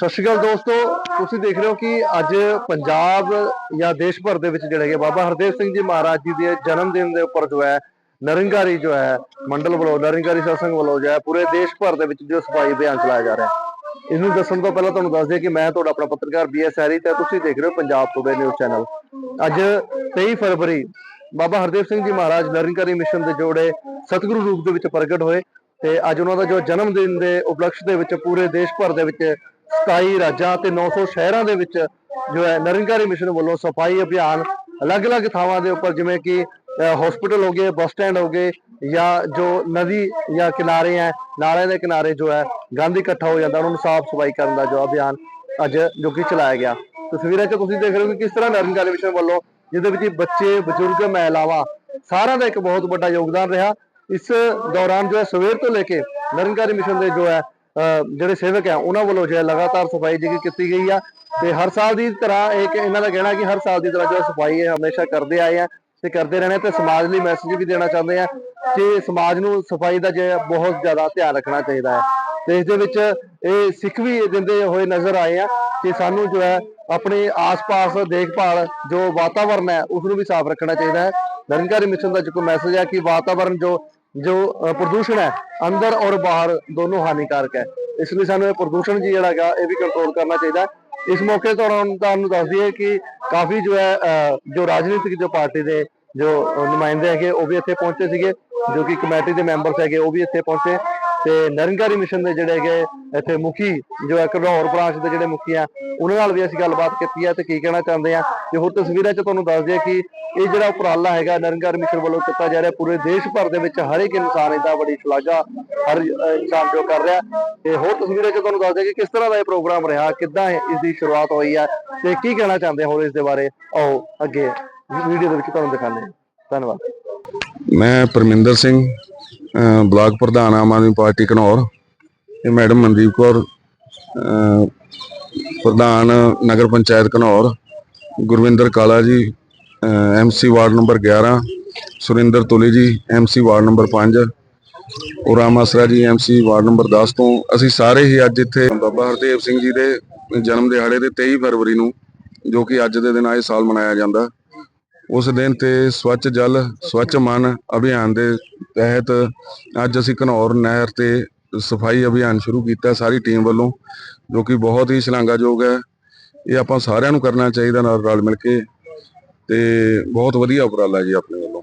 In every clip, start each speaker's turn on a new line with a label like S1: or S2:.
S1: ਸਤਿ ਸ਼੍ਰੀ ਅਕਾਲ ਦੋਸਤੋ, ਤੁਸੀਂ ਦੇਖ ਰਹੇ ਹੋ ਕਿ ਅੱਜ ਪੰਜਾਬ ਜਾਂ ਦੇਸ਼ ਭਰ ਦੇ ਵਿੱਚ ਜਿਹੜੇ ਹੈਗੇ ਬਾਬਾ ਹਰਦੇਵ ਸਿੰਘ ਜੀ ਮਹਾਰਾਜ ਜੀ ਦੇ ਜਨਮ ਦਿਨ ਦੇ ਉੱਪਰ ਜੋ ਹੈ ਨਿਰੰਕਾਰੀ ਜੋ ਹੈ, ਮੰਡਲ ਵੱਲੋਂ ਨਿਰੰਕਾਰੀ ਸਤਸੰਗ ਵੱਲੋਂ ਜੋ ਹੈ, ਪੂਰੇ ਦੇਸ਼ ਭਰ ਦੇ ਵਿੱਚ ਜੋ ਸਫ਼ਾਈ ਅਭਿਆਨ ਚਲਾਇਆ ਜਾ ਰਿਹਾ ਹੈ। ਇਹਨੂੰ ਦੱਸਣ ਤੋਂ ਪਹਿਲਾਂ ਤੁਹਾਨੂੰ ਦੱਸ ਦਈਏ ਕਿ ਮੈਂ ਤੁਹਾਡਾ ਆਪਣਾ ਪੱਤਰਕਾਰ ਬੀਐਸ ਹੈਰੀ ਤੇ ਤੁਸੀਂ ਦੇਖ ਰਹੇ ਹੋ ਪੰਜਾਬ ਟੁਡੇ ਨਿਊਜ਼ ਚੈਨਲ। ਅੱਜ 23 ਫਰਵਰੀ, ਬਾਬਾ ਹਰਦੇਵ ਸਿੰਘ ਜੀ ਮਹਾਰਾਜ ਨਿਰੰਕਾਰੀ ਮਿਸ਼ਨ ਦੇ ਜੋੜੇ ਸਤਿਗੁਰੂ ਰੂਪ ਦੇ ਵਿੱਚ ਪ੍ਰਗਟ ਹੋਏ ਤੇ ਅੱਜ ਉਹਨਾਂ ਦਾ ਜੋ ਜਨਮ ਦਿਨ ਦੇ ਉਪਲਕਸ਼ ਦੇ ਵਿੱਚ ਪੂਰੇ ਦੇਸ਼ ਭਰ ਦੇ ਵਿੱਚ 27 ਰਾਜਾਂ ਤੇ 900 ਸ਼ਹਿਰਾਂ ਦੇ ਵਿੱਚ ਜੋ ਹੈ ਨਿਰੰਕਾਰੀ ਮਿਸ਼ਨ ਵੱਲੋਂ ਸਫ਼ਾਈ ਅਭਿਆਨ ਅਲੱਗ-ਅਲੱਗ ਥਾਵਾਂ ਦੇ ਉੱਪਰ ਜਿਵੇਂ ਕਿ ਹਸਪੀਟਲ ਹੋ ਗਏ ਬੱਸ ਸਟੈਂਡ ਹੋ ਗਏ ਜਾਂ ਜੋ ਨਦੀ ਜਾਂ ਕਿਨਾਰੇ ਹੈ, ਨਾਲਿਆਂ ਦੇ ਕਿਨਾਰੇ ਜੋ ਹੈ, ਗੰਦ ਇਕੱਠਾ ਹੋ ਜਾਂਦਾ, ਉਹਨਾਂ ਨੂੰ ਸਾਫ਼ ਸਫ਼ਾਈ ਕਰਨ ਦਾ ਜੋ ਅਭਿਆਨ ਅੱਜ ਜੋ ਕਿ ਚਲਾਇਆ ਗਿਆ। ਤਸਵੀਰਾਂ 'ਚ ਤੁਸੀਂ ਦੇਖ ਰਹੇ ਹੋ ਕਿ ਕਿਸ ਤਰ੍ਹਾਂ ਨਿਰੰਕਾਰੀ ਮਿਸ਼ਨ ਵੱਲੋਂ ਜਿਹਦੇ ਵਿੱਚ ਬੱਚੇ, ਬਜ਼ੁਰਗ, ਮਹਿਲਾਵਾਂ ਸਾਰਿਆਂ ਦਾ ਇੱਕ ਬਹੁਤ ਵੱਡਾ ਯੋਗਦਾਨ ਰਿਹਾ। ਇਸ ਦੌਰਾਨ ਜੋ ਹੈ ਸਵੇਰ ਤੋਂ ਲੈ ਕੇ ਨਿਰੰਕਾਰੀ ਮਿਸ਼ਨ ਦੇ ਜੋ ਹੈ ਜਿਹੜੇ ਸੇਵਕ ਆ, ਉਹਨਾਂ ਵੱਲੋਂ ਜੋ ਹੈ ਲਗਾਤਾਰ ਸਫ਼ਾਈ ਜਿਹੜੀ ਕੀਤੀ ਗਈ ਆ। ਤੇ ਹਰ ਸਾਲ ਦੀ ਤਰ੍ਹਾਂ ਇੱਕ ਇਹਨਾਂ ਦਾ ਕਹਿਣਾ ਕਿ ਹਰ ਸਾਲ ਦੀ ਤਰ੍ਹਾਂ ਜੋ ਸਫ਼ਾਈ ਇਹ ਹਮੇਸ਼ਾ ਕਰਦੇ ਆਏ ਆ ਤੇ ਕਰਦੇ ਰਹਿਣਾ ਤੇ ਸਮਾਜ ਲਈ ਮੈਸੇਜ ਵੀ ਦੇਣਾ ਚਾਹੁੰਦੇ ਆ ਕਿ ਸਮਾਜ ਨੂੰ ਸਫ਼ਾਈ ਦਾ ਜੋ ਬਹੁਤ ਜ਼ਿਆਦਾ ਧਿਆਨ ਰੱਖਣਾ ਚਾਹੀਦਾ ਹੈ। ਤੇ ਇਸ ਦੇ ਵਿੱਚ ਇਹ ਸਿੱਖ ਵੀ ਦਿੰਦੇ ਹੋਏ ਨਜ਼ਰ ਆਏ ਆ ਕਿ ਸਾਨੂੰ ਜੋ ਹੈ ਆਪਣੇ ਆਸ-ਪਾਸ ਦੇਖਭਾਲ ਜੋ ਵਾਤਾਵਰਨ ਹੈ ਉਸ ਨੂੰ ਵੀ ਸਾਫ਼ ਰੱਖਣਾ ਚਾਹੀਦਾ ਹੈ। ਨਿਰੰਕਾਰੀ ਮਿਸ਼ਨ ਦਾ ਜੋ ਮੈਸੇਜ ਹੈ ਕਿ ਵਾਤਾਵਰਨ ਜੋ ਜੋ ਪ੍ਰਦੂਸ਼ਣ ਹੈ ਅੰਦਰ ਔਰ ਬਾਹਰ ਦੋਨੋਂ ਹਾਨੀਕਾਰਕ ਹੈ। ਇਸ ਲਈ ਸਾਨੂੰ ਇਹ ਪ੍ਰਦੂਸ਼ਣ ਜੀ ਜਿਹੜਾ ਹੈਗਾ ਇਹ ਵੀ ਕੰਟਰੋਲ ਕਰਨਾ ਚਾਹੀਦਾ ਇਸ ਮੌਕੇ ਤੋਂ ਤੁਹਾਨੂੰ ਦੱਸ ਦਈਏ ਕਿ ਕਾਫੀ ਜੋ ਹੈ ਅ, ਜੋ ਰਾਜਨੀਤਿਕ ਜੋ ਪਾਰਟੀ ਦੇ ਜੋ ਨੁਮਾਇੰਦੇ ਹੈਗੇ ਉਹ ਵੀ ਇੱਥੇ ਪਹੁੰਚੇ ਸੀਗੇ ਜੋ ਕਿ ਕਮੇਟੀ ਦੇ ਮੈਂਬਰਸ ਹੈਗੇ ਉਹ ਵੀ ਇੱਥੇ ਪਹੁੰਚੇ। ਤੇ ਨਿਰੰਕਾਰੀ ਮਿਸ਼ਨ ਦੇ ਜਿਹੜੇ ਹੈਗੇ ਇੱਥੇ ਮੁਖੀ ਜੋ ਹੈ ਘਰੌਰ ਬ੍ਰਾਂਚ ਦੇ ਜਿਹੜੇ ਮੁਖੀ ਆ, ਉਹਨਾਂ ਨਾਲ ਵੀ ਅਸੀਂ ਗੱਲਬਾਤ ਕੀਤੀ ਹੈ ਤੇ ਕੀ ਕਹਿਣਾ ਚਾਹੁੰਦੇ ਆ। ਤੇ ਹੋਰ ਤਸਵੀਰਾਂ 'ਚ ਤੁਹਾਨੂੰ ਦੱਸ ਦਈਏ ਕਿ ਇਹ ਜਿਹੜਾ ਉਪਰਾਲਾ ਹੈਗਾ ਨਿਰੰਕਾਰੀ ਮਿਸ਼ਨ ਵੱਲੋਂ ਕੀਤਾ ਜਾ ਰਿਹਾ, ਪੂਰੇ ਦੇਸ਼ ਭਰ ਦੇ ਵਿੱਚ ਹਰ ਇੱਕ ਇਨਸਾਨ ਇਹਦਾ ਬੜੀ ਸ਼ਲਾਘਾ ਹਰ ਇਨਸਾਨ ਜੋ ਕਰ ਰਿਹਾ। ਤੇ ਹੋਰ ਤਸਵੀਰਾਂ 'ਚ ਤੁਹਾਨੂੰ ਦੱਸ ਦਈਏ ਕਿ ਕਿਸ ਤਰ੍ਹਾਂ ਦਾ ਇਹ ਪ੍ਰੋਗਰਾਮ ਰਿਹਾ, ਕਿੱਦਾਂ ਇਸ ਦੀ ਸ਼ੁਰੂਆਤ ਹੋਈ ਹੈ ਤੇ ਕੀ ਕਹਿਣਾ ਚਾਹੁੰਦੇ ਹੋ ਇਸ ਦੇ ਬਾਰੇ, ਆਓ ਅੱਗੇ ਵੀਡੀਓ ਦੇ ਵਿੱਚ ਤੁਹਾਨੂੰ ਦਿਖਾਉਂਦੇ ਹਾਂ। ਧੰਨਵਾਦ।
S2: ਮੈਂ ਪਰਮਿੰਦਰ ਸਿੰਘ ਬਲਾਕ ਪ੍ਰਧਾਨ ਆਮ ਆਦਮੀ ਪਾਰਟੀ ਘਨੌਰ ਤੇ ਮੈਡਮ ਮਨਦੀਪ ਕੌਰ ਪ੍ਰਧਾਨ ਨਗਰ panchayat Ghanaur Gurvinder Kala ji MC ward number 11 Surinder Tuli ji MC ward number 5 ਉਰਾਮ ਆਸਰਾ ਜੀ ਐਮਸੀ ਵਾਰਡ ਨੰਬਰ 10 ਤੋਂ ਅਸੀਂ ਸਾਰੇ ਹੀ ਅੱਜ ਇੱਥੇ ਬਾਬਾ ਹਰਦੇਵ ਸਿੰਘ ਜੀ ਦੇ ਜਨਮ ਦਿਹਾੜੇ ਦੇ 23 ਫਰਵਰੀ ਨੂੰ, ਜੋ ਕਿ ਅੱਜ ਦੇ ਦਿਨ ਆਏ ਸਾਲ ਮਨਾਇਆ ਜਾਂਦਾ। ਉਸ ਦਿਨ ਤੇ ਸਵੱਛ ਜਲ, ਸਵੱਛ ਮਨ ਅਭਿਆਨ ਦੇ ਤਹਿਤ ਅੱਜ ਅਸੀਂ ਘਨੌਰ ਨਹਿਰ ਤੇ ਸਫ਼ਾਈ ਅਭਿਆਨ ਸ਼ੁਰੂ ਕੀਤਾ ਸਾਰੀ ਟੀਮ ਵੱਲੋਂ, ਜੋ ਕਿ ਬਹੁਤ ਹੀ ਸ਼ਲਾਘਾਯੋਗ ਹੈ। ਇਹ ਆਪਾਂ ਸਾਰਿਆਂ ਨੂੰ ਕਰਨਾ ਚਾਹੀਦਾ ਨਾਲ ਰਲ ਮਿਲ ਕੇ ਤੇ ਬਹੁਤ ਵਧੀਆ ਉਪਰਾਲਾ ਜੀ ਆਪਣੇ ਵੱਲੋਂ।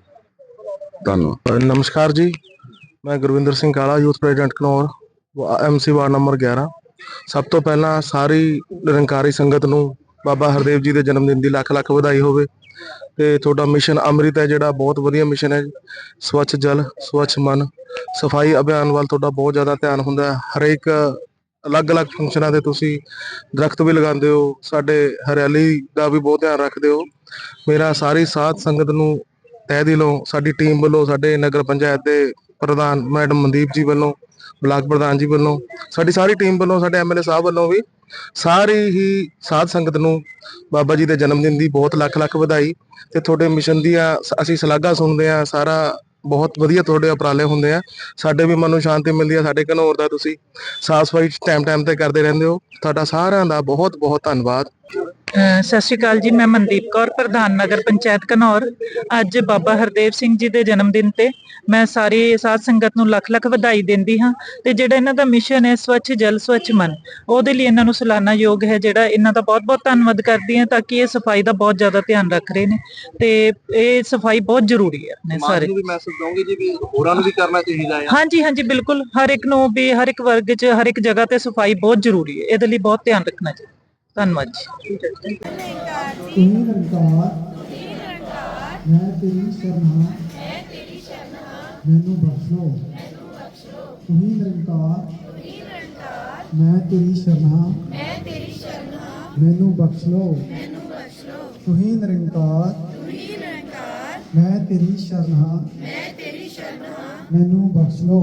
S2: ਧੰਨਵਾਦ।
S3: ਨਮਸਕਾਰ ਜੀ। ਮੈਂ Gurvinder Singh Kala, youth president Ghanaur MC ward number 11 ਸਭ ਤੋਂ ਪਹਿਲਾਂ ਸਾਰੀ ਨਿਰੰਕਾਰੀ ਸੰਗਤ ਨੂੰ ਬਾਬਾ ਹਰਦੇਵ ਜੀ ਦੇ ਜਨਮ ਦਿਨ ਦੀ ਲੱਖ ਲੱਖ ਵਧਾਈ ਹੋਵੇ। ਤੇ ਤੁਹਾਡਾ ਮਿਸ਼ਨ ਅੰਮ੍ਰਿਤ ਹੈ, ਜਿਹੜਾ ਬਹੁਤ ਵਧੀਆ ਮਿਸ਼ਨ ਹੈ। ਸਵੱਛ ਜਲ, ਸਵੱਛ ਮਨ, ਸਫ਼ਾਈ ਅਭਿਆਨ ਵੱਲ ਤੁਹਾਡਾ ਬਹੁਤ ਜ਼ਿਆਦਾ ਧਿਆਨ ਹੁੰਦਾ ਹੈ। ਹਰੇਕ ਅਲੱਗ-ਅਲੱਗ ਫੰਕਸ਼ਨਾਂ ਤੇ ਤੁਸੀਂ ਦਰਖਤ ਵੀ ਲਗਾਉਂਦੇ ਹੋ। ਸਾਡੇ ਹਰਿਆਲੀ ਦਾ ਵੀ ਬਹੁਤ ਧਿਆਨ ਰੱਖਦੇ ਹੋ। ਮੇਰਾ ਸਾਰੀ ਸਾਥ ਸੰਗਤ ਨੂੰ ਤਹਿ ਦਿਲੋਂ, ਸਾਡੀ ਟੀਮ ਵੱਲੋਂ, ਸਾਡੇ ਨਗਰ ਪੰਚਾਇਤ ਦੇ ਪ੍ਰਧਾਨ ਮੈਡਮ ਮਨਦੀਪ ਜੀ ਵੱਲੋਂ, ਬਲਾਕ ਪ੍ਰਧਾਨ ਜੀ ਵੱਲੋਂ, ਸਾਡੀ ਸਾਰੀ ਟੀਮ ਵੱਲੋਂ, ਸਾਡੇ ਐਮਐਲਏ ਸਾਹਿਬ ਵੱਲੋਂ ਵੀ ਸਾਰੀ ਹੀ ਸਾਧ ਸੰਗਤ ਨੂੰ ਬਾਬਾ ਜੀ ਦੇ ਜਨਮ ਦਿਨ ਦੀ ਬਹੁਤ ਲੱਖ ਲੱਖ ਵਧਾਈ ਤੇ ਤੁਹਾਡੇ ਮਿਸ਼ਨ ਦੀਆਂ ਅਸੀਂ ਸ਼ਲਾਘਾ ਸੁਣਦੇ ਆ ਸਾਰਾ ਬਹੁਤ ਵਧੀਆ ਤੁਹਾਡੇ ਉਪਰਾਲੇ ਹੁੰਦੇ ਆ। ਸਾਡੇ ਵੀ ਮਨ ਨੂੰ ਸ਼ਾਂਤੀ ਮਿਲਦੀ ਆ, ਸਾਡੇ ਘਨੌਰ ਦਾ ਤੁਸੀਂ ਸਾਫ਼ ਸਫ਼ਾਈ ਟਾਈਮ ਟਾਈਮ ਤੇ ਕਰਦੇ ਰਹਿੰਦੇ ਹੋ। ਤੁਹਾਡਾ ਸਾਰਿਆਂ ਦਾ ਬਹੁਤ ਬਹੁਤ ਧੰਨਵਾਦ।
S4: ਸਤਿ ਸ਼੍ਰੀ ਅਕਾਲ ਜੀ ਮੈਂ ਮਨਦੀਪ ਕੌਰ ਪ੍ਰਧਾਨ ਨਗਰ ਪੰਚਾਇਤ ਘਨੌਰ ਅੱਜ ਬਾਬਾ ਹਰਦੇਵ ਸਿੰਘ ਜੀ ਦੇ ਜਨਮ ਦਿਨ ਤੇ ਮੈਂ ਸਾਰੀ ਸਾਧ ਸੰਗਤ ਨੂੰ ਲੱਖ ਲੱਖ ਵਧਾਈ ਦਿੰਦੀ ਹਾਂ ਤੇ ਜਿਹੜਾ ਇਹਨਾਂ ਦਾ ਮਿਸ਼ਨ ਹੈ ਸਵੱਛ ਜਲ ਸਵੱਛ ਮਨ ਉਹਦੇ ਲਈ ਇਹਨਾਂ ਨੂੰ ਸਲਾਨਾ ਯੋਗ ਹੈ ਜਿਹੜਾ ਇਹਨਾਂ ਦਾ ਬਹੁਤ ਬਹੁਤ ਧੰਨਵਾਦ ਕਰਦੀ ਹਾਂ ਤਾਂ ਕਿ ਇਹ ਸਫ਼ਾਈ ਦਾ ਬਹੁਤ ਜ਼ਿਆਦਾ ਧਿਆਨ ਰੱਖ ਰਹੇ ਨੇ ਤੇ ਇਹ ਸਫ਼ਾਈ ਬਹੁਤ ਜ਼ਰੂਰੀ ਹੈ ਆਪਣੇ ਸਾਰੇ।
S1: ਵੀ ਮੈਸੇਜ ਦਵਾਂਗੇ ਜੀ ਵੀ ਹੋਰਾਂ ਨੂੰ ਵੀ ਕਰਨਾ ਚਾਹੀਦਾ ਹੈ
S4: ਹਾਂਜੀ ਹਾਂਜੀ ਬਿਲਕੁਲ। ਹਰ ਇੱਕ ਨੂੰ ਵੀ ਹਰ ਇੱਕ ਵਰਗ 'ਚ ਹਰ ਇੱਕ ਜਗ੍ਹਾ ਤੇ ਸਫ਼ਾਈ ਬਹੁਤ ਜ਼ਰੂਰੀ ਹੈ ਇਹਦੇ ਲਈ ਬਹੁਤ ਧਿਆਨ ਰੱਖਣਾ ਚਾਹੀਦਾ। ਧੰਨਵਾਦ ਜੀ
S5: ਤੂੰ ਨਿਰੰਕਾਰ ਮੈਂ ਤੇਰੀ ਸ਼ਰਨ ਹਾਂ ਮੈਨੂੰ ਬਖਸ਼ੋ ਤੂੰ ਹੀ ਨਿਰੰਕਾਰ ਮੈਂ ਤੇਰੀ ਸ਼ਰਨ ਹਾਂ ਮੈਨੂੰ ਬਖਸ਼ ਲੋ ਤੂੰ ਹੀ ਨਿਰੰਕਾਰ ਮੈਂ ਤੇਰੀ ਸ਼ਰਨ ਹਾਂ ਮੈਨੂੰ ਬਖਸ਼ ਲੋ